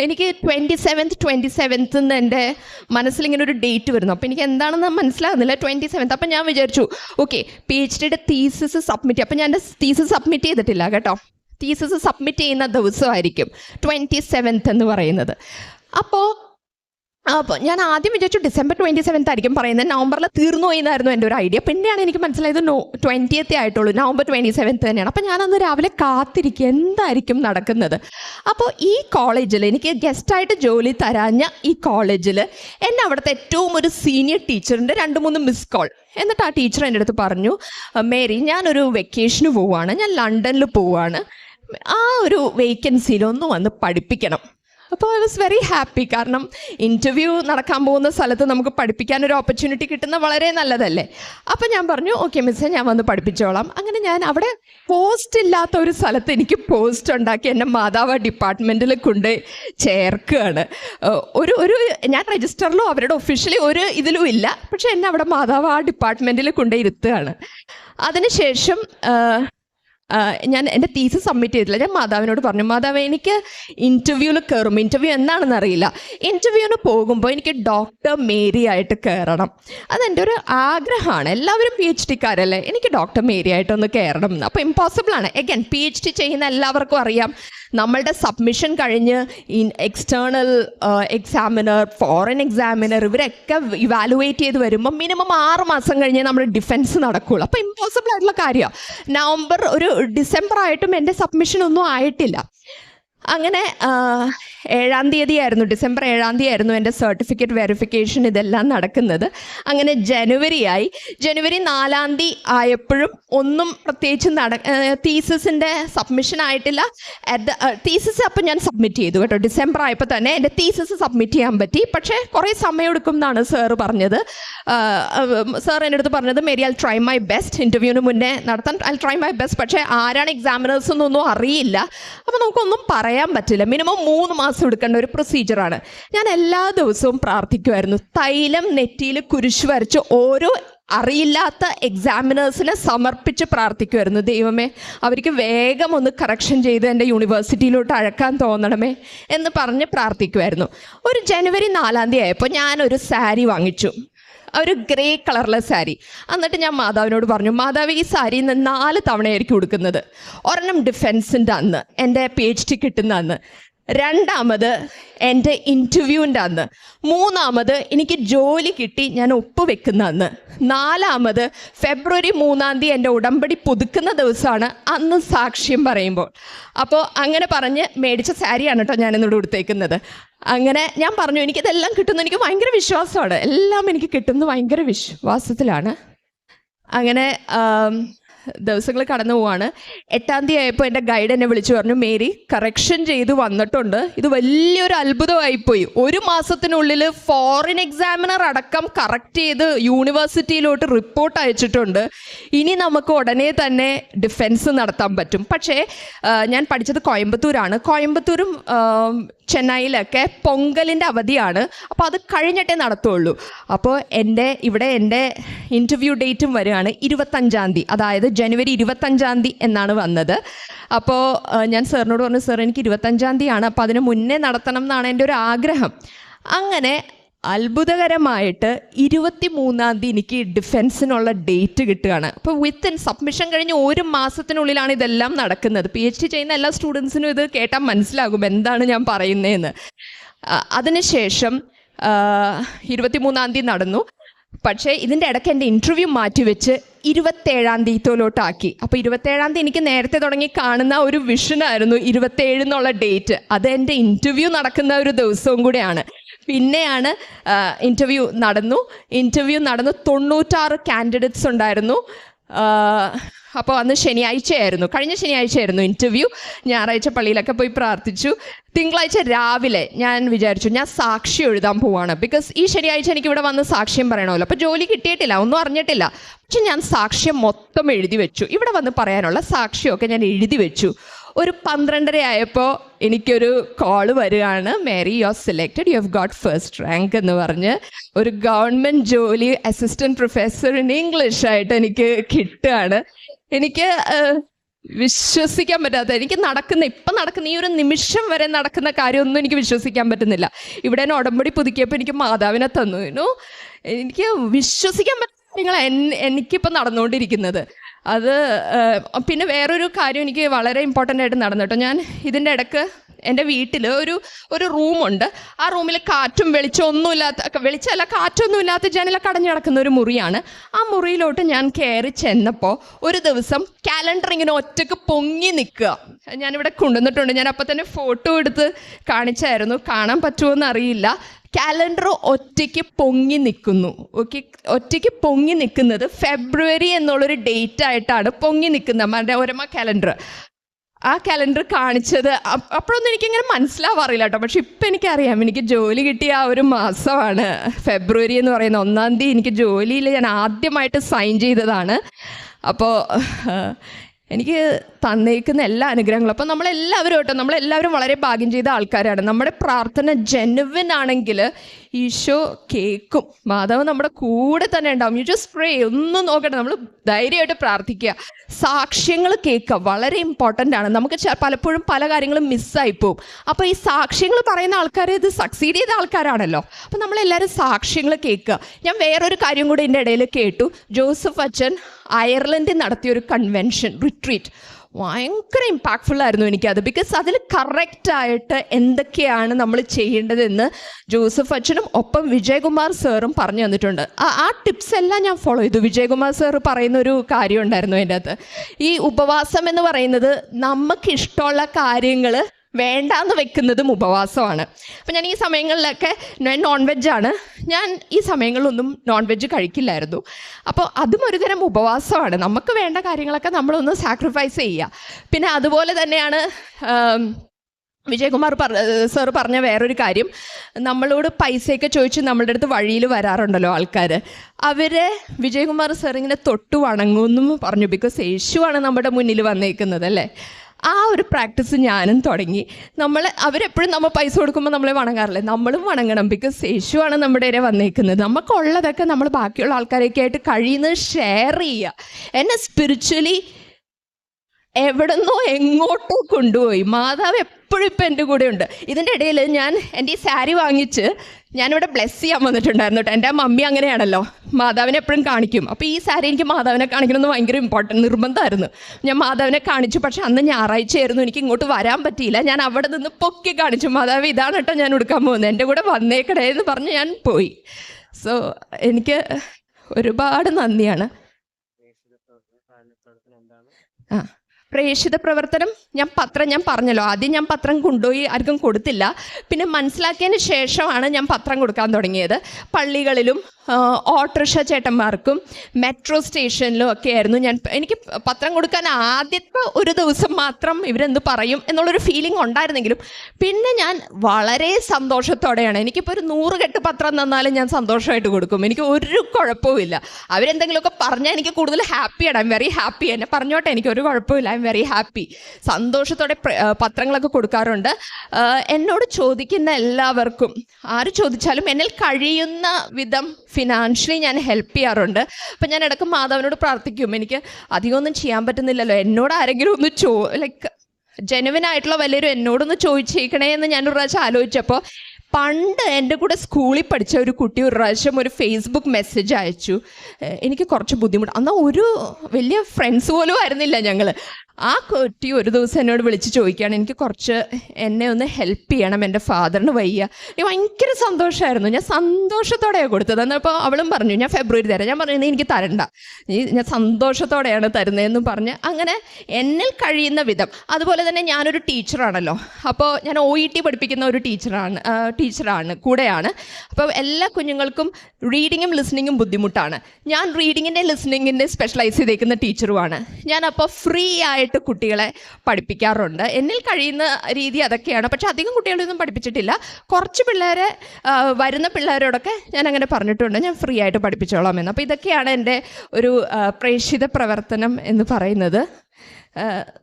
എനിക്ക് ട്വന്റി സെവൻത്ത് ട്വന്റി സെവൻത്ത് എന്ന് എന്റെ മനസ്സിലിങ്ങനെ ഒരു ഡേറ്റ് വരുന്നു. അപ്പോൾ എനിക്ക് എന്താണെന്ന് മനസ്സിലാകുന്നില്ല ട്വന്റി സെവൻത്ത് അപ്പം ഞാൻ വിചാരിച്ചു ഓക്കെ പി എച്ച് ഡിയുടെ തീസിസ് സബ്മിറ്റ് അപ്പം ഞാൻ എന്റെ തീസിസ് സബ്മിറ്റ് ചെയ്തിട്ടില്ല കേട്ടോ. തീസിസ് സബ്മിറ്റ് ചെയ്യുന്ന ദിവസമായിരിക്കും ട്വന്റി സെവൻത്ത് എന്ന് പറയുന്നത്. അപ്പോൾ അപ്പോൾ ഞാൻ ആദ്യം വിചാരിച്ചു ഡിസംബർ ട്വന്റി സെവൻത്ത് ആയിരിക്കും പറയുന്നത്. നവംബറിൽ തീർന്നു പോയി എന്നായിരുന്നു എന്റെ ഒരു ഐഡിയ പിന്നെയാണ് എനിക്ക് മനസ്സിലായത് നോ ട്വന്റിയത്തെ ആയിട്ടുള്ളൂ. നവംബർ ട്വന്റി സെവൻത്ത് തന്നെയാണ്. അപ്പോൾ അന്ന് രാവിലെ കാത്തിരിക്കുക. എന്തായിരിക്കും നടക്കുന്നത്? അപ്പോൾ ഈ കോളേജിൽ എനിക്ക് ഗസ്റ്റായിട്ട് ജോലി തരാഞ്ഞ ഈ കോളേജിൽ എന്നെ അവിടുത്തെ ഏറ്റവും ഒരു സീനിയർ ടീച്ചറിന്റെ രണ്ട് മൂന്ന് മിസ് കോൾ എന്നിട്ട് ആ ടീച്ചർ എന്റെ അടുത്ത് പറഞ്ഞു മേരി ഞാനൊരു വെക്കേഷന് പോവുകയാണ് ഞാൻ ലണ്ടനിൽ പോവുകയാണ് ആ ഒരു വേക്കൻസിയിലൊന്നും വന്ന് പഠിപ്പിക്കണം. അപ്പോൾ ഐ വാസ് വെരി ഹാപ്പി കാരണം ഇന്റർവ്യൂ നടക്കാൻ പോകുന്ന സ്ഥലത്ത് നമുക്ക് പഠിപ്പിക്കാൻ ഒരു ഓപ്പർച്യൂണിറ്റി കിട്ടുന്ന വളരെ നല്ലതല്ലേ? അപ്പോൾ ഞാൻ പറഞ്ഞു ഓക്കെ മിസ്സേ ഞാൻ വന്ന് പഠിപ്പിച്ചോളാം. അങ്ങനെ ഞാൻ അവിടെ പോസ്റ്റ് ഇല്ലാത്ത ഒരു സ്ഥലത്ത് എനിക്ക് പോസ്റ്റ് ഉണ്ടാക്കി എന്റെ മാതാവ് ഡിപ്പാർട്ട്മെന്റിൽ കൊണ്ട് ചേർക്കുകയാണ്. ഒരു ഒരു ഞാൻ രജിസ്റ്ററിലോ അവരുടെ ഒഫീഷ്യലി ഒരു ഇതിലും ഇല്ല. പക്ഷെ എന്നെ അവിടെ മാതാവ് ആ ഡിപ്പാർട്ട്മെന്റിൽ കൊണ്ട് ഇരുത്തുകയാണ്. അതിനുശേഷം ഞാൻ എന്റെ തീസ് സബ്മിറ്റ് ചെയ്തില്ല ഞാൻ മാതാവിനോട് പറഞ്ഞു മാതാവ് എനിക്ക് ഇന്റർവ്യൂവിൽ കയറും ഇന്റർവ്യൂ എന്താണെന്ന് അറിയില്ല ഇന്റർവ്യൂവിന് പോകുമ്പോൾ എനിക്ക് ഡോക്ടർ മേരി ആയിട്ട് കയറണം അതെന്റെ ഒരു ആഗ്രഹമാണ്. എല്ലാവരും പി എച്ച് ഡിക്കാരല്ലേ എനിക്ക് ഡോക്ടർ മേരി ആയിട്ടൊന്ന് കയറണം എന്ന് അപ്പോൾ ഇമ്പോസിബിളാണ് എഗൻ പി എച്ച് ഡി ചെയ്യുന്ന എല്ലാവർക്കും അറിയാം. നമ്മളുടെ സബ്മിഷൻ കഴിഞ്ഞ് in external examiner foreign examiner ഇവരൊക്കെ ഇവാലുവേറ്റ് ചെയ്ത് വരുമ്പോൾ മിനിമം ആറ് മാസം കഴിഞ്ഞേ നമ്മൾ ഡിഫൻസ് നടക്കുകയുള്ളൂ അപ്പോൾ ഇമ്പോസിബിൾ ആയിട്ടുള്ള കാര്യമാണ് നവംബർ ഒരു ഡിസംബർ ആയിട്ടും എന്റെ സബ്മിഷൻ ഒന്നും ആയിട്ടില്ല. അങ്ങനെ ആ, ഏഴാം തീയതി ആയിരുന്നു ഡിസംബർ ഏഴാം തീയതി ആയിരുന്നു എന്റെ സർട്ടിഫിക്കറ്റ് വെരിഫിക്കേഷൻ ഇതെല്ലാം നടക്കുന്നത്. അങ്ങനെ ജനുവരി ആയി ജനുവരി നാലാം തീയതി ആയപ്പോഴും ഒന്നും പ്രത്യേകിച്ച് നട തീസസിന്റെ സബ്മിഷൻ ആയിട്ടില്ല. അറ്റ് തീസസ് അപ്പം ഞാൻ സബ്മിറ്റ് ചെയ്തു കേട്ടോ. ഡിസംബർ ആയപ്പോൾ തന്നെ എന്റെ തീസസ് സബ്മിറ്റ് ചെയ്യാൻ പറ്റി. പക്ഷേ കുറേ സമയം എടുക്കും എന്നാണ് സാറ് പറഞ്ഞത്. സാർ എന്റെ അടുത്ത് പറഞ്ഞത് Mary I try my best ഇന്റർവ്യൂവിന് മുന്നേ നടത്താൻ ഐ ട്രൈ മൈ ബെസ്റ്റ് പക്ഷേ ആരാണ് എക്സാമിനേഴ്സ് എന്നൊന്നും അറിയില്ല. അപ്പോൾ നമുക്കൊന്നും പറയാൻ പറ്റില്ല. മിനിമം മൂന്ന് മാസം എടുക്കേണ്ട ഒരു പ്രൊസീജിയറാണ് ഞാൻ എല്ലാ ദിവസവും പ്രാർത്ഥിക്കുമായിരുന്നു തൈലം നെറ്റിയിൽ കുരിശ് വരച്ച് ഓരോ അറിയില്ലാത്ത എക്സാമിനേഴ്സിനെ സമർപ്പിച്ച് പ്രാർത്ഥിക്കുമായിരുന്നു ദൈവമേ അവർക്ക് വേഗം ഒന്ന് കറക്ഷൻ ചെയ്ത് എന്റെ യൂണിവേഴ്സിറ്റിയിലോട്ട് അഴക്കാൻ തോന്നണമേ എന്ന് പറഞ്ഞ് പ്രാർത്ഥിക്കുമായിരുന്നു ഒരു ജനുവരി നാലാം തീയതി ആയപ്പോൾ ഞാനൊരു സാരി വാങ്ങിച്ചു. ഒരു ഗ്രേ കളറിലെ സാരി. എന്നിട്ട് ഞാൻ മാതാവിനോട് പറഞ്ഞു മാതാവ് ഈ സാരി ഇന്ന് നാല് തവണയായിരിക്കും ഉടുക്കുന്നത്. ഒരെണ്ണം ഡിഫെൻസിന്റെ അന്ന് എന്റെ പി എച്ച് ഡി കിട്ടുന്ന അന്ന്. രണ്ടാമത് എന്റെ ഇന്റർവ്യൂവിന്റെ അന്ന്. മൂന്നാമത് എനിക്ക് ജോലി കിട്ടി ഞാൻ ഒപ്പുവെക്കുന്ന അന്ന്. നാലാമത് ഫെബ്രുവരി മൂന്നാം തീയതി എന്റെ ഉടമ്പടി പുതുക്കുന്ന ദിവസമാണ് അന്ന് സാക്ഷ്യം പറയുമ്പോൾ. അപ്പോൾ അങ്ങനെ പറഞ്ഞ് മേടിച്ച സാരിയാണ് കേട്ടോ ഞാനിന്നോട് കൊടുത്തേക്കുന്നത് അങ്ങനെ ഞാൻ പറഞ്ഞു എനിക്കിതെല്ലാം കിട്ടുന്നു എനിക്ക് ഭയങ്കര വിശ്വാസമാണ്. എല്ലാം എനിക്ക് കിട്ടുന്നു ഭയങ്കര വിശ്വാസത്തിലാണ്. അങ്ങനെ ദിവസങ്ങൾ കടന്നു പോവാണ്. എട്ടാം തീയതി ആയപ്പോൾ എന്റെ ഗൈഡ് എന്നെ വിളിച്ചു പറഞ്ഞു മേരി കറക്ഷൻ ചെയ്ത് വന്നിട്ടുണ്ട്. ഇത് വലിയൊരു അത്ഭുതമായിപ്പോയി. ഒരു മാസത്തിനുള്ളിൽ ഫോറിൻ എക്സാമിനർ അടക്കം കറക്റ്റ് ചെയ്ത് യൂണിവേഴ്സിറ്റിയിലോട്ട് റിപ്പോർട്ട് അയച്ചിട്ടുണ്ട്. ഇനി നമുക്ക് ഉടനെ തന്നെ ഡിഫെൻസ് നടത്താൻ പറ്റും. പക്ഷേ ഞാൻ പഠിച്ചത് കോയമ്പത്തൂരാണ്. കോയമ്പത്തൂരും ചെന്നൈയിലൊക്കെ പൊങ്കലിന്റെ അവധിയാണ്. അപ്പോൾ അത് കഴിഞ്ഞിട്ടേ നടത്തുള്ളൂ. അപ്പോൾ എന്റെ ഇവിടെ എന്റെ ഇന്റർവ്യൂ ഡേറ്റും വരികയാണ് ഇരുപത്തഞ്ചാം തീയതി. അതായത് ജനുവരി ഇരുപത്തഞ്ചാം തീയതി എന്നാണ് വന്നത്. അപ്പോൾ ഞാൻ സാറിനോട് പറഞ്ഞു സാർ എനിക്ക് ഇരുപത്തഞ്ചാം തീയതിയാണ്. അപ്പോൾ അതിന് മുന്നേ നടത്തണം എന്നാണ് എന്റെ ഒരു ആഗ്രഹം. അങ്ങനെ അത്ഭുതകരമായിട്ട് ഇരുപത്തി മൂന്നാം തീയതി എനിക്ക് ഡിഫെൻസിനുള്ള ഡേറ്റ് കിട്ടുകയാണ്. അപ്പോൾ വിത്തിൻ സബ്മിഷൻ കഴിഞ്ഞ് ഒരു മാസത്തിനുള്ളിലാണ് ഇതെല്ലാം നടക്കുന്നത്. പി എച്ച് ഡി ചെയ്യുന്ന എല്ലാ സ്റ്റുഡൻസിനും ഇത് കേട്ടാൽ മനസ്സിലാകും എന്താണ് ഞാൻ പറയുന്നതെന്ന്. അതിനുശേഷം ഇരുപത്തി മൂന്നാം തീയതി നടന്നു. പക്ഷേ ഇതിന്റെ ഇടയ്ക്ക് എന്റെ ഇന്റർവ്യൂ മാറ്റിവെച്ച് ഇരുപത്തേഴാം തീയതിയിലോട്ടാക്കി അപ്പോൾ ഇരുപത്തേഴാം തീയതി എനിക്ക് നേരത്തെ തുടങ്ങി കാണുന്ന ഒരു വിഷനായിരുന്നു ഇരുപത്തേഴ് എന്നുള്ള ഡേറ്റ്. അത് എന്റെ ഇന്റർവ്യൂ നടക്കുന്ന ഒരു ദിവസവും കൂടെയാണ്. പിന്നെയാണ് ഇന്റർവ്യൂ നടന്നു. ഇന്റർവ്യൂ നടന്നു തൊണ്ണൂറ്റാറ് കാൻഡിഡേറ്റ്സ് ഉണ്ടായിരുന്നു. അപ്പോൾ അന്ന് ശനിയാഴ്ചയായിരുന്നു. കഴിഞ്ഞ ശനിയാഴ്ചയായിരുന്നു ഇന്റർവ്യൂ ഞായറാഴ്ച പള്ളിയിലൊക്കെ പോയി പ്രാർത്ഥിച്ചു. തിങ്കളാഴ്ച രാവിലെ ഞാൻ വിചാരിച്ചു ഞാൻ സാക്ഷി എഴുതാൻ പോവാണ്. ബിക്കോസ് ഈ ശനിയാഴ്ച എനിക്ക് ഇവിടെ വന്ന് സാക്ഷ്യം പറയണമല്ലോ. അപ്പോൾ ജോലി കിട്ടിയിട്ടില്ല ഒന്നും അറിഞ്ഞിട്ടില്ല. പക്ഷെ ഞാൻ സാക്ഷ്യം മൊത്തം എഴുതി വെച്ചു. ഇവിടെ വന്ന് പറയാനുള്ള സാക്ഷ്യമൊക്കെ ഞാൻ എഴുതി വെച്ചു. ഒരു പന്ത്രണ്ടര ആയപ്പോൾ എനിക്കൊരു കോൾ വരികയാണ് Mary you are selected you have got first rank എന്ന് പറഞ്ഞ് ഒരു ഗവൺമെന്റ് ജോലി അസിസ്റ്റന്റ് പ്രൊഫസർ ഇൻ ഇംഗ്ലീഷ് ആയിട്ട് എനിക്ക് കിട്ടുകയാണ് എനിക്ക് വിശ്വസിക്കാൻ പറ്റാത്ത എനിക്ക് നടക്കുന്ന ഇപ്പം നടക്കുന്ന ഈ ഒരു നിമിഷം വരെ നടക്കുന്ന കാര്യമൊന്നും എനിക്ക് വിശ്വസിക്കാൻ പറ്റുന്നില്ല. ഇവിടെ തന്നെ ഉടമ്പടി പുതുക്കിയപ്പോൾ എനിക്ക് മാതാവിനെ തന്നു. എനിക്ക് വിശ്വസിക്കാൻ പറ്റുന്ന കാര്യങ്ങൾ എനിക്കിപ്പോൾ നടന്നുകൊണ്ടിരിക്കുന്നത്. അത് പിന്നെ വേറൊരു കാര്യം എനിക്ക് വളരെ ഇമ്പോർട്ടന്റ് ആയിട്ട് നടന്നു കേട്ടോ. ഞാൻ ഇതിന്റെ ഇടയ്ക്ക് എന്റെ വീട്ടിൽ ഒരു ഒരു റൂമുണ്ട് ആ റൂമിൽ കാറ്റും വെളിച്ചം ഒന്നുമില്ലാത്ത വെളിച്ചമല്ല കാറ്റൊന്നും ഇല്ലാത്ത ജനലൊക്കെ അടഞ്ഞു കിടക്കുന്ന ഒരു മുറിയാണ്. ആ മുറിയിലോട്ട് ഞാൻ കയറി ചെന്നപ്പോൾ ഒരു ദിവസം കാലണ്ടർ ഇങ്ങനെ ഒറ്റയ്ക്ക് പൊങ്ങി നിൽക്കുക. ഞാനിവിടെ കൊണ്ടുവന്നിട്ടുണ്ട്. ഞാൻ അപ്പം തന്നെ ഫോട്ടോ എടുത്ത് കാണിച്ചായിരുന്നു. കാണാൻ പറ്റുമോ അറിയില്ല കാലണ്ടർ ഒറ്റയ്ക്ക് പൊങ്ങി നിൽക്കുന്നു. ഓക്കെ ഒറ്റയ്ക്ക് പൊങ്ങി നിൽക്കുന്നത് ഫെബ്രുവരി എന്നുള്ളൊരു ഡേറ്റ് ആയിട്ടാണ് പൊങ്ങി നിൽക്കുന്നത് മനോരമ കാലണ്ടർ. ആ കലണ്ടർ കാണിച്ചത് അപ്പോഴൊന്നും എനിക്കിങ്ങനെ മനസ്സിലാവാറില്ല കേട്ടോ. പക്ഷെ ഇപ്പം എനിക്കറിയാം എനിക്ക് ജോലി കിട്ടിയ ആ ഒരു മാസമാണ്. ഫെബ്രുവരി എന്ന് പറയുന്ന ഒന്നാം തീയതി എനിക്ക് ജോലിയിൽ ഞാൻ ആദ്യമായിട്ട് സൈൻ ചെയ്തതാണ്. അപ്പോൾ എനിക്ക് തന്നേക്കുന്ന എല്ലാ അനുഗ്രഹങ്ങളും. അപ്പം നമ്മളെല്ലാവരും കേട്ടോ നമ്മളെല്ലാവരും വളരെ ഭാഗ്യം ചെയ്ത ആൾക്കാരാണ്. നമ്മുടെ പ്രാർത്ഥന ജെനുവിൻ ആണെങ്കിൽ ഈശോ കേൾക്കും മാതാവ് നമ്മുടെ കൂടെ തന്നെ ഉണ്ടാവും. യു ജസ്റ്റ് പ്രേ ഒന്നും നോക്കട്ടെ നമ്മൾ ധൈര്യമായിട്ട് പ്രാർത്ഥിക്കുക. സാക്ഷ്യങ്ങൾ കേൾക്കുക. വളരെ ഇമ്പോർട്ടന്റ് ആണ്. നമുക്ക് പലപ്പോഴും പല കാര്യങ്ങളും മിസ്സായി പോകും അപ്പോൾ ഈ സാക്ഷ്യങ്ങൾ പറയുന്ന ആൾക്കാർ ഇത് സക്സീഡ് ചെയ്ത ആൾക്കാരാണല്ലോ. അപ്പോൾ നമ്മളെല്ലാവരും സാക്ഷ്യങ്ങൾ കേൾക്കുക. ഞാൻ വേറൊരു കാര്യം കൂടി എന്റെ ഇടയിൽ കേട്ടു. ജോസഫ് അച്ഛൻ അയർലൻഡിൽ നടത്തിയ ഒരു കൺവെൻഷൻ റിട്രീറ്റ് ഭയങ്കര ഇമ്പാക്ട്ഫുൾ ആയിരുന്നു എനിക്കത്. ബിക്കോസ് അതിൽ കറക്റ്റായിട്ട് എന്തൊക്കെയാണ് നമ്മൾ ചെയ്യേണ്ടതെന്ന് ജോസഫ് അച്ഛനും ഒപ്പം വിജയകുമാർ സാറും പറഞ്ഞു തന്നിട്ടുണ്ട്. ആ ടിപ്സ് എല്ലാം ഞാൻ ഫോളോ ചെയ്തു. വിജയകുമാർ സാർ പറയുന്ന ഒരു കാര്യം ഉണ്ടായിരുന്നു അതിന്റെ അകത്ത്. ഈ ഉപവാസം എന്ന് പറയുന്നത് നമുക്ക് ഇഷ്ടമുള്ള കാര്യങ്ങൾ വേണ്ടാന്ന് വെക്കുന്നതും ഉപവാസമാണ്. അപ്പം ഞാൻ ഈ സമയങ്ങളിലൊക്കെ ഞാൻ നോൺ വെജാണ് ഞാൻ ഈ സമയങ്ങളിലൊന്നും നോൺ വെജ് കഴിക്കില്ലായിരുന്നു. അപ്പോൾ അതും ഒരുതരം ഉപവാസമാണ്. നമുക്ക് വേണ്ട കാര്യങ്ങളൊക്കെ നമ്മളൊന്ന് സാക്രിഫൈസ് ചെയ്യുക പിന്നെ അതുപോലെ തന്നെയാണ് വിജയകുമാർ പറ സാർ പറഞ്ഞ വേറൊരു കാര്യം. നമ്മളോട് പൈസയൊക്കെ ചോദിച്ച് നമ്മളുടെ അടുത്ത് വഴിയിൽ വരാറുണ്ടല്ലോ ആൾക്കാർ അവരെ വിജയകുമാർ സാർ ഇങ്ങനെ തൊട്ടു വണങ്ങുമെന്നും പറഞ്ഞു. ബിക്കോസ് യേശുവാണ് നമ്മുടെ മുന്നിൽ വന്നേക്കുന്നത് അല്ലേ? ആ ഒരു പ്രാക്ടീസ് ഞാനും തുടങ്ങി. നമ്മൾ അവരെപ്പോഴും നമ്മൾ പൈസ കൊടുക്കുമ്പോൾ നമ്മളെ വണങ്ങാറില്ലേ? നമ്മളും വണങ്ങണം. ബിക്കോസ് യേശുവാണ് നമ്മുടെ ഇടയിൽ വന്നേക്കുന്നത്. നമുക്കുള്ളതൊക്കെ നമ്മൾ ബാക്കിയുള്ള ആൾക്കാരൊക്കെ ആയിട്ട് കഴിയുന്നത് ഷെയർ ചെയ്യുക. എന്നെ സ്പിരിച്വലി എവിടെന്നോ എങ്ങോട്ടോ കൊണ്ടുപോയി. മാതാവ് എപ്പോഴും ഇപ്പം എന്റെ കൂടെ ഉണ്ട് ഇതിന്റെ ഇടയിൽ ഞാൻ എന്റെ ഈ സാരി വാങ്ങിച്ച് ഞാനിവിടെ ബ്ലെസ് ചെയ്യാൻ വന്നിട്ടുണ്ടായിരുന്നു കേട്ടോ. എന്റെ മമ്മി അങ്ങനെയാണല്ലോ. മാതാവിനെ എപ്പോഴും കാണിക്കും. അപ്പോൾ ഈ സാരി എനിക്ക് മാതാവിനെ കാണിക്കണമെന്ന് ഭയങ്കര ഇമ്പോർട്ടന്റ് നിർബന്ധമായിരുന്നു. ഞാൻ മാതാവിനെ കാണിച്ചു. പക്ഷേ അന്ന് ഞായറാഴ്ചയായിരുന്നു എനിക്ക് ഇങ്ങോട്ട് വരാൻ പറ്റിയില്ല. ഞാൻ അവിടെ നിന്ന് പൊക്കി കാണിച്ചു. മാതാവ് ഇതാണ് കേട്ടോ ഞാൻ എടുക്കാൻ പോകുന്നത്. എന്റെ കൂടെ വന്നേക്കടേ എന്ന് പറഞ്ഞ് ഞാൻ പോയി. സോ എനിക്ക് ഒരുപാട് നന്ദിയാണ് ആ പ്രേക്ഷിത പ്രവർത്തനം ഞാൻ പത്രം ഞാൻ പറഞ്ഞല്ലോ. ആദ്യം ഞാൻ പത്രം കൊണ്ടുപോയി ആർക്കും കൊടുത്തില്ല. പിന്നെ മനസ്സിലാക്കിയതിന് ശേഷമാണ് ഞാൻ പത്രം കൊടുക്കാൻ തുടങ്ങിയത്. പള്ളികളിലും ഓട്ടോറിക്ഷ ചേട്ടന്മാർക്കും മെട്രോ സ്റ്റേഷനിലും ഒക്കെ ആയിരുന്നു ഞാൻ എനിക്ക് പത്രം കൊടുക്കാൻ ആദ്യത്തെ ഒരു ദിവസം മാത്രം ഇവരെന്ത് പറയും എന്നുള്ളൊരു ഫീലിംഗ് ഉണ്ടായിരുന്നെങ്കിലും പിന്നെ ഞാൻ വളരെ സന്തോഷത്തോടെയാണ്. എനിക്കിപ്പോൾ ഒരു നൂറ് കെട്ട് പത്രം തന്നാലും ഞാൻ സന്തോഷമായിട്ട് കൊടുക്കും. എനിക്ക് ഒരു കുഴപ്പവുമില്ല. അവരെന്തെങ്കിലുമൊക്കെ പറഞ്ഞാൽ എനിക്ക് കൂടുതൽ ഹാപ്പിയാണ് ഐ എം വെരി ഹാപ്പി എന്നെ പറഞ്ഞോട്ടെ എനിക്ക് ഒരു കുഴപ്പമില്ല എം വെരി ഹാപ്പി സന്തോഷത്തോടെ പത്രങ്ങളൊക്കെ കൊടുക്കാറുണ്ട്. എന്നോട് ചോദിക്കുന്ന എല്ലാവർക്കും ആര് ചോദിച്ചാലും എന്നിൽ കഴിയുന്ന വിധം ഫിനാൻഷ്യലി ഞാൻ ഹെൽപ്പ് ചെയ്യാറുണ്ട്. അപ്പം ഞാൻ ഇടയ്ക്ക് മാധവനോട് പ്രാർത്ഥിക്കും എനിക്ക് അധികമൊന്നും ചെയ്യാൻ പറ്റുന്നില്ലല്ലോ എന്നോട് ആരെങ്കിലും ഒന്ന് ചോ ലൈക്ക് ജെനുവിൻ ആയിട്ടുള്ള വലിയൊരു എന്നോടൊന്ന് ചോദിച്ചേക്കണേ എന്ന് ഞാൻ പ്രാവശ്യം ആലോചിച്ചപ്പോൾ പണ്ട് എന്റെ കൂടെ സ്കൂളിൽ പഠിച്ച ഒരു കുട്ടി ഒരു പ്രാവശ്യം ഒരു ഫേസ്ബുക്ക് മെസ്സേജ് അയച്ചു. എനിക്ക് കുറച്ച് ബുദ്ധിമുട്ട്. അന്ന് ഒരു വലിയ ഫ്രണ്ട്സ് പോലും ആയിരുന്നില്ല ഞങ്ങൾ ആ കുട്ടി ഒരു ദിവസം എന്നോട് വിളിച്ച് ചോദിക്കുകയാണ് എനിക്ക് കുറച്ച് എന്നെ ഒന്ന് ഹെൽപ്പ് ചെയ്യണം എന്റെ ഫാദറിന് വയ്യ. എനിക്ക് ഭയങ്കര സന്തോഷമായിരുന്നു ഞാൻ സന്തോഷത്തോടെയാണ് കൊടുത്തത്. എന്നപ്പോൾ അവളും പറഞ്ഞു ഞാൻ ഫെബ്രുവരി തരാം. ഞാൻ പറഞ്ഞു എനിക്ക് തരണ്ട. ഞാൻ സന്തോഷത്തോടെയാണ് തരുന്നതെന്ന് പറഞ്ഞ് അങ്ങനെ എന്നിൽ കഴിയുന്ന വിധം. അതുപോലെ തന്നെ ഞാനൊരു ടീച്ചറാണല്ലോ അപ്പോൾ ഞാൻ ഒ ഇ ടി പഠിപ്പിക്കുന്ന ഒരു ടീച്ചറാണ് ടീച്ചറാണ് കൂടെയാണ്. അപ്പോൾ എല്ലാ കുഞ്ഞുങ്ങൾക്കും റീഡിങ്ങും ലിസ്ണിങ്ങും ബുദ്ധിമുട്ടാണ്. ഞാൻ റീഡിങ്ങിന്റെ ലിസ്ണിങ്ങിന്റെ സ്പെഷ്യലൈസ് ചെയ്തേക്കുന്ന ടീച്ചറുമാണ് ഞാൻ അപ്പോൾ ഫ്രീ ആയിട്ട് കുട്ടികളെ പഠിപ്പിക്കാറുണ്ട്. എന്നിൽ കഴിയുന്ന രീതി അതൊക്കെയാണ്. പക്ഷെ അധികം കുട്ടികളൊന്നും പഠിപ്പിച്ചിട്ടില്ല. കുറച്ച് പിള്ളേരെ വരുന്ന പിള്ളേരോടൊക്കെ ഞാൻ അങ്ങനെ പറഞ്ഞിട്ടുണ്ട്. ഞാൻ ഫ്രീ ആയിട്ട് പഠിപ്പിച്ചോളാം എന്ന്. അപ്പോൾ ഇതൊക്കെയാണ് എന്റെ ഒരു പ്രേക്ഷിത പ്രവർത്തനം എന്ന് പറയുന്നത്.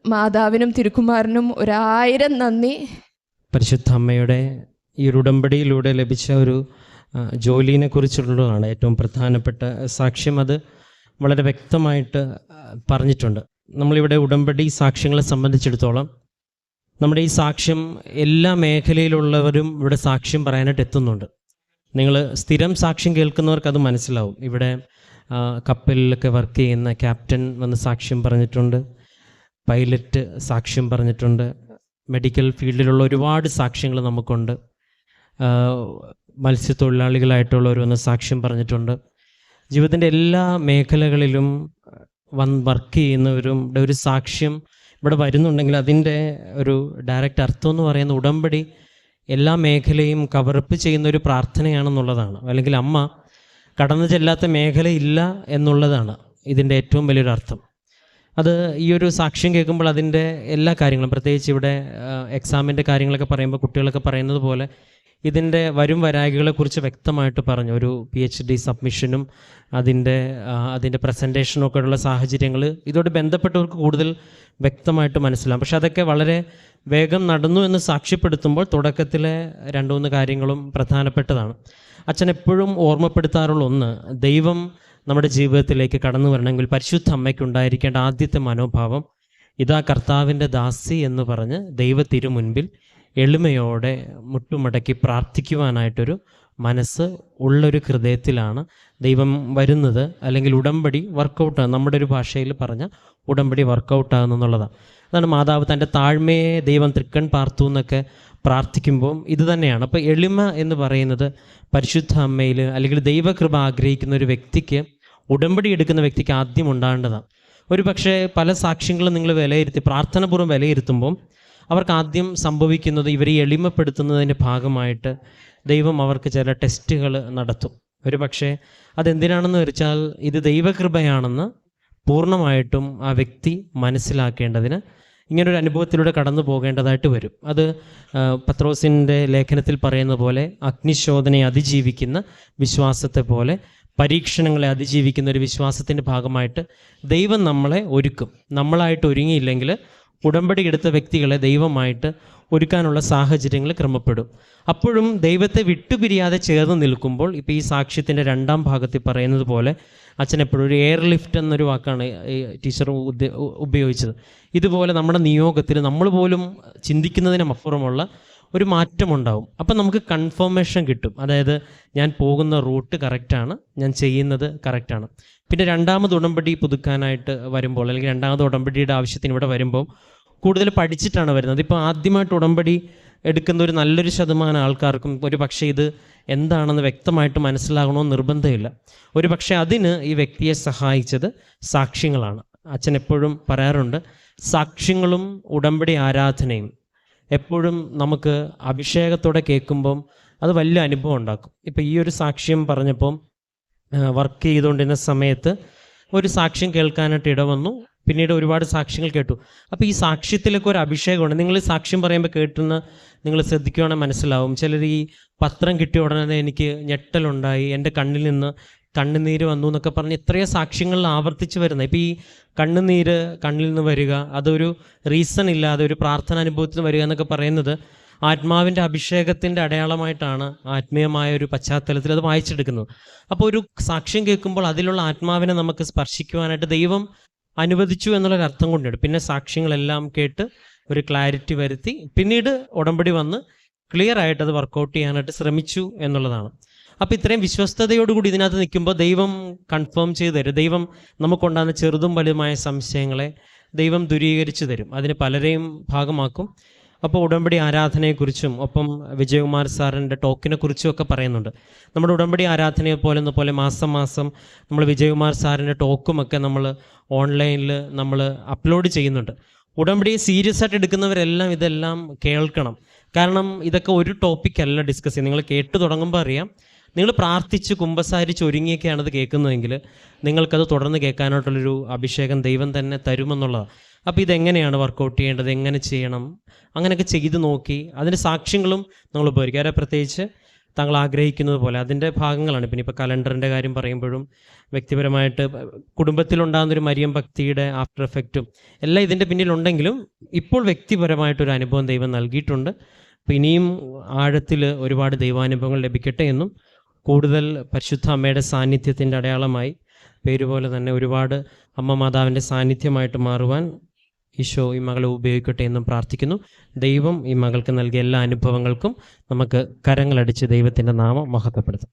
മാതാവിനും തിരുക്കുമാരനും ഒരായിരം നന്ദി. പരിശുദ്ധ അമ്മയുടെ ഈ ഒരു ഉടമ്പടിയിലൂടെ ലഭിച്ച ഒരു ജോലിനെ കുറിച്ചുള്ളതാണ് ഏറ്റവും പ്രധാനപ്പെട്ട സാക്ഷ്യം. അത് വളരെ വ്യക്തമായിട്ട് പറഞ്ഞിട്ടുണ്ട്. നമ്മളിവിടെ ഉടമ്പടി സാക്ഷ്യങ്ങളെ സംബന്ധിച്ചിടത്തോളം നമ്മുടെ ഈ സാക്ഷ്യം എല്ലാ മേഖലയിലുള്ളവരും ഇവിടെ സാക്ഷ്യം പറയാനായിട്ട് എത്തുന്നുണ്ട്. നിങ്ങൾ സ്ഥിരം സാക്ഷ്യം കേൾക്കുന്നവർക്ക് അത് മനസ്സിലാവും. ഇവിടെ കപ്പലിലൊക്കെ വർക്ക് ചെയ്യുന്ന ക്യാപ്റ്റൻ വന്ന് സാക്ഷ്യം പറഞ്ഞിട്ടുണ്ട്. പൈലറ്റ് സാക്ഷ്യം പറഞ്ഞിട്ടുണ്ട്. മെഡിക്കൽ ഫീൽഡിലുള്ള ഒരുപാട് സാക്ഷ്യങ്ങൾ നമുക്കുണ്ട്. മത്സ്യത്തൊഴിലാളികളായിട്ടുള്ളവർ വന്ന് സാക്ഷ്യം പറഞ്ഞിട്ടുണ്ട്. ജീവിതത്തിന്റെ എല്ലാ മേഖലകളിലും വന്ന് വർക്ക് ചെയ്യുന്നവരും ഒരു സാക്ഷ്യം ഇവിടെ വരുന്നുണ്ടെങ്കിൽ അതിന്റെ ഒരു ഡയറക്റ്റ് അർത്ഥം എന്ന് പറയുന്ന ഉടമ്പടി എല്ലാ മേഖലയും കവറപ്പ് ചെയ്യുന്ന ഒരു പ്രാർത്ഥനയാണെന്നുള്ളതാണ്. അല്ലെങ്കിൽ അമ്മ കടന്നു ചെല്ലാത്ത മേഖലയില്ല എന്നുള്ളതാണ് ഇതിന്റെ ഏറ്റവും വലിയൊരു അർത്ഥം. അത് ഈ ഒരു സാക്ഷ്യം കേൾക്കുമ്പോൾ അതിന്റെ എല്ലാ കാര്യങ്ങളും പ്രത്യേകിച്ച് ഇവിടെ എക്സാമിന്റെ കാര്യങ്ങളൊക്കെ പറയുമ്പോൾ കുട്ടികളൊക്കെ പറയുന്നത് പോലെ ഇതിന്റെ വരും വരായികളെക്കുറിച്ച് വ്യക്തമായിട്ട് പറഞ്ഞു. ഒരു പി എച്ച് ഡി സബ്മിഷനും അതിന്റെ അതിന്റെ പ്രസന്റേഷനും ഒക്കെ ഉള്ള സാഹചര്യങ്ങൾ ഇതോട് ബന്ധപ്പെട്ടവർക്ക് കൂടുതൽ വ്യക്തമായിട്ട് മനസ്സിലാവും. പക്ഷെ അതൊക്കെ വളരെ വേഗം നടന്നു എന്ന് സാക്ഷ്യപ്പെടുത്തുമ്പോൾ തുടക്കത്തിലെ രണ്ട് മൂന്ന് കാര്യങ്ങളും പ്രധാനപ്പെട്ടതാണ്. അച്ഛൻ എപ്പോഴും ഓർമ്മപ്പെടുത്താറുള്ള ഒന്ന് ദൈവം നമ്മുടെ ജീവിതത്തിലേക്ക് കടന്നു വരണമെങ്കിൽ പരിശുദ്ധ അമ്മയ്ക്ക് ഉണ്ടായിരിക്കേണ്ട ആദ്യത്തെ മനോഭാവം ഇതാ കർത്താവിന്റെ ദാസി എന്ന് പറഞ്ഞ് ദൈവത്തിരു മുൻപിൽ എളിമയോടെ മുട്ടുമടക്കി പ്രാർത്ഥിക്കുവാനായിട്ടൊരു മനസ്സ് ഉള്ളൊരു ഹൃദയത്തിലാണ് ദൈവം വരുന്നത്. അല്ലെങ്കിൽ ഉടമ്പടി വർക്കൗട്ട് നമ്മുടെ ഒരു ഭാഷയിൽ പറഞ്ഞ ഉടമ്പടി വർക്കൗട്ട് ആകുന്നുള്ളതാണ് അതാണ് മാതാവ് തന്റെ താഴ്മയെ ദൈവം തൃക്കൺ പാർത്തു എന്നൊക്കെ പ്രാർത്ഥിക്കുമ്പോൾ ഇത് തന്നെയാണ്. അപ്പോൾ എളിമ എന്ന് പറയുന്നത് പരിശുദ്ധ അമ്മയിൽ അല്ലെങ്കിൽ ദൈവകൃപ ആഗ്രഹിക്കുന്ന ഒരു വ്യക്തിക്ക് ഉടമ്പടി എടുക്കുന്ന വ്യക്തിക്ക് ആദ്യം ഉണ്ടാകേണ്ടതാണ്. ഒരു പക്ഷേ പല സാക്ഷ്യങ്ങളും നിങ്ങൾ വിലയിരുത്തി പ്രാർത്ഥനാപൂർവം വിലയിരുത്തുമ്പോൾ അവർക്ക് ആദ്യം സംഭവിക്കുന്നത് ഇവരെ എളിമപ്പെടുത്തുന്നതിന്റെ ഭാഗമായിട്ട് ദൈവം അവർക്ക് ചില ടെസ്റ്റുകൾ നടത്തും. ഒരു പക്ഷേ അതെന്തിനാണെന്ന് വെച്ചാൽ ഇത് ദൈവകൃപയാണെന്ന് പൂർണമായിട്ടും ആ വ്യക്തി മനസ്സിലാക്കേണ്ടതിന് ഇങ്ങനൊരു അനുഭവത്തിലൂടെ കടന്നു പോകേണ്ടതായിട്ട് വരും. അത് പത്രോസിന്റെ ലേഖനത്തിൽ പറയുന്ന പോലെ അഗ്നിശോധനയെ അതിജീവിക്കുന്ന വിശ്വാസത്തെ പോലെ പരീക്ഷണങ്ങളെ അതിജീവിക്കുന്ന ഒരു വിശ്വാസത്തിന്റെ ഭാഗമായിട്ട് ദൈവം നമ്മളെ ഒരുക്കും. നമ്മളായിട്ട് ഒരുങ്ങിയില്ലെങ്കിൽ ഉടമ്പടി എടുത്ത വ്യക്തികളെ ദൈവമായിട്ട് ഒരുക്കാനുള്ള സാഹചര്യങ്ങൾ ക്രമപ്പെടും. അപ്പോഴും ദൈവത്തെ വിട്ടുപിരിയാതെ ചേർന്ന് നിൽക്കുമ്പോൾ ഇപ്പോൾ ഈ സാക്ഷ്യത്തിന്റെ രണ്ടാം ഭാഗത്തിൽ പറയുന്നത് പോലെ അച്ഛൻ എപ്പോഴും ഒരു എയർ ലിഫ്റ്റ് എന്നൊരു വാക്കാണ് ഈ ടീച്ചർ ഉപയോഗിച്ചത്. ഇതുപോലെ നമ്മുടെ നിയോഗത്തിൽ നമ്മൾ പോലും ചിന്തിക്കുന്നതിനും അപ്പുറമുള്ള ഒരു മാറ്റമുണ്ടാവും അപ്പം നമുക്ക് കൺഫർമേഷൻ കിട്ടും. അതായത് ഞാൻ പോകുന്ന റൂട്ട് കറക്റ്റാണ് ഞാൻ ചെയ്യുന്നത് കറക്റ്റാണ് പിന്നെ രണ്ടാമത് ഉടമ്പടി പുതുക്കാനായിട്ട് വരുമ്പോൾ അല്ലെങ്കിൽ രണ്ടാമത് ഉടമ്പടിയുടെ ആവശ്യത്തിന് ഇവിടെ വരുമ്പോൾ കൂടുതൽ പഠിച്ചിട്ടാണ് വരുന്നത്. ഇപ്പോൾ ആദ്യമായിട്ട് ഉടമ്പടി എടുക്കുന്ന ഒരു നല്ലൊരു ശതമാനം ആൾക്കാർക്കും ഒരു പക്ഷേ ഇത് എന്താണെന്ന് വ്യക്തമായിട്ട് മനസ്സിലാകണമെന്ന് നിർബന്ധമില്ല. ഒരു പക്ഷേ അതിന് ഈ വ്യക്തിയെ സഹായിച്ചത് സാക്ഷ്യങ്ങളാണ്. അച്ഛൻ എപ്പോഴും പറയാറുണ്ട് സാക്ഷ്യങ്ങളും ഉടമ്പടി ആരാധനയും. എപ്പോഴും നമുക്ക് അഭിഷേകത്തോടെ കേൾക്കുമ്പം അത് വലിയ അനുഭവം ഉണ്ടാക്കും. ഇപ്പം ഈ ഒരു സാക്ഷ്യം പറഞ്ഞപ്പം വർക്ക് ചെയ്തുകൊണ്ടിരുന്ന സമയത്ത് ഒരു സാക്ഷ്യം കേൾക്കാനായിട്ട് ഇടവന്നു പിന്നീട് ഒരുപാട് സാക്ഷ്യങ്ങൾ കേട്ടു. അപ്പോൾ ഈ സാക്ഷ്യത്തിലൊക്കെ ഒരു അഭിഷേകമുണ്ട്. നിങ്ങൾ ഈ സാക്ഷ്യം പറയുമ്പോൾ കേട്ടെന്ന് നിങ്ങൾ ശ്രദ്ധിക്കുകയാണെങ്കിൽ മനസ്സിലാവും. ചിലർ ഈ പത്രം കിട്ടിയ ഉടനെ എനിക്ക് ഞെട്ടലുണ്ടായി എന്റെ കണ്ണിൽ നിന്ന് കണ്ണുനീര് വന്നു എന്നൊക്കെ പറഞ്ഞ് ഇത്രയും സാക്ഷ്യങ്ങളിൽ ആവർത്തിച്ച് വരുന്നത്. ഇപ്പോൾ ഈ കണ്ണുനീര് കണ്ണിൽ നിന്ന് വരിക അതൊരു റീസൺ ഇല്ലാതെ ഒരു പ്രാർത്ഥന അനുഭവത്തിൽ വരിക എന്നൊക്കെ പറയുന്നത് ആത്മാവിന്റെ അഭിഷേകത്തിന്റെ അടയാളമായിട്ടാണ് ആത്മീയമായ ഒരു പശ്ചാത്തലത്തിൽ അത് വായിച്ചെടുക്കുന്നത്. അപ്പോൾ ഒരു സാക്ഷ്യം കേൾക്കുമ്പോൾ അതിലുള്ള ആത്മാവിനെ നമുക്ക് സ്പർശിക്കുവാനായിട്ട് ദൈവം അനുവദിച്ചു എന്നുള്ളൊരു അർത്ഥം കൊണ്ടുണ്ട്. പിന്നെ സാക്ഷ്യങ്ങളെല്ലാം കേട്ട് ഒരു ക്ലാരിറ്റി വരുത്തി പിന്നീട് ഉടമ്പടി വന്ന് ക്ലിയർ ആയിട്ട് അത് വർക്കൗട്ട് ചെയ്യാനായിട്ട് ശ്രമിച്ചു എന്നുള്ളതാണ്. അപ്പോൾ ഇത്രയും വിശ്വസ്തയോടുകൂടി ഇതിനകത്ത് നിൽക്കുമ്പോൾ ദൈവം കൺഫേം ചെയ്ത് തരും. ദൈവം നമുക്കുണ്ടാകുന്ന ചെറുതും വലുതുമായ സംശയങ്ങളെ ദൈവം ദുരീകരിച്ചു തരും. അതിന് പലരെയും ഭാഗമാക്കും. അപ്പോൾ ഉടമ്പടി ആരാധനയെക്കുറിച്ചും ഒപ്പം വിജയകുമാർ സാറിന്റെ ടോക്കിനെ കുറിച്ചും ഒക്കെ പറയുന്നുണ്ട്. നമ്മുടെ ഉടമ്പടി ആരാധനയെ പോലെ പോലെ മാസം മാസം നമ്മൾ വിജയകുമാർ സാറിന്റെ ടോക്കുമൊക്കെ നമ്മൾ ഓൺലൈനിൽ നമ്മൾ അപ്ലോഡ് ചെയ്യുന്നുണ്ട്. ഉടമ്പടി സീരിയസ് ആയിട്ട് എടുക്കുന്നവരെല്ലാം ഇതെല്ലാം കേൾക്കണം. കാരണം ഇതൊക്കെ ഒരു ടോപ്പിക്കല്ല ഡിസ്കസ് ചെയ്യുന്നത്. നിങ്ങൾ കേട്ട് തുടങ്ങുമ്പോൾ അറിയാം. നിങ്ങൾ പ്രാർത്ഥിച്ച് കുമ്പസാരിച്ച് ഒരുങ്ങിയൊക്കെയാണ് അത് കേൾക്കുന്നതെങ്കിൽ നിങ്ങൾക്കത് തുടർന്ന് കേൾക്കാനായിട്ടുള്ളൊരു അഭിഷേകം ദൈവം തന്നെ തരുമെന്നുള്ളതാണ്. അപ്പോൾ ഇതെങ്ങനെയാണ് വർക്കൗട്ട് ചെയ്യേണ്ടത്? എങ്ങനെ ചെയ്യണം? അങ്ങനെയൊക്കെ ചെയ്ത് നോക്കി അതിന്റെ സാക്ഷ്യങ്ങളും നമ്മൾ ഉപകരിക്കും. ആരെ പ്രത്യേകിച്ച്? താങ്കൾ ആഗ്രഹിക്കുന്നത് പോലെ. അതിന്റെ ഭാഗങ്ങളാണ്. പിന്നെ ഇപ്പോൾ കലണ്ടറിന്റെ കാര്യം പറയുമ്പോഴും വ്യക്തിപരമായിട്ട് കുടുംബത്തിലുണ്ടാകുന്നൊരു മരിയം ഭക്തിയുടെ ആഫ്റ്റർ എഫക്റ്റും എല്ലാം ഇതിന്റെ പിന്നിലുണ്ടെങ്കിലും ഇപ്പോൾ വ്യക്തിപരമായിട്ടൊരു അനുഭവം ദൈവം നൽകിയിട്ടുണ്ട്. അപ്പോൾ ഇനിയും ആഴത്തിൽ ഒരുപാട് ദൈവാനുഭവങ്ങൾ ലഭിക്കട്ടെ എന്നും കൂടുതൽ പരിശുദ്ധ അമ്മയുടെ സാന്നിധ്യത്തിന്റെ അടയാളമായി പേരുപോലെ തന്നെ ഒരുപാട് അമ്മ മാതാവിന്റെ സാന്നിധ്യമായിട്ട് മാറുവാൻ ഈശോ ഈ മകളെ ഉപയോഗിക്കട്ടെ എന്നും പ്രാർത്ഥിക്കുന്നു. ദൈവം ഈ മകൾക്ക് നൽകിയ എല്ലാ അനുഭവങ്ങൾക്കും നമുക്ക് കരങ്ങളടിച്ച് ദൈവത്തിന്റെ നാമം മഹത്വപ്പെടുത്താം.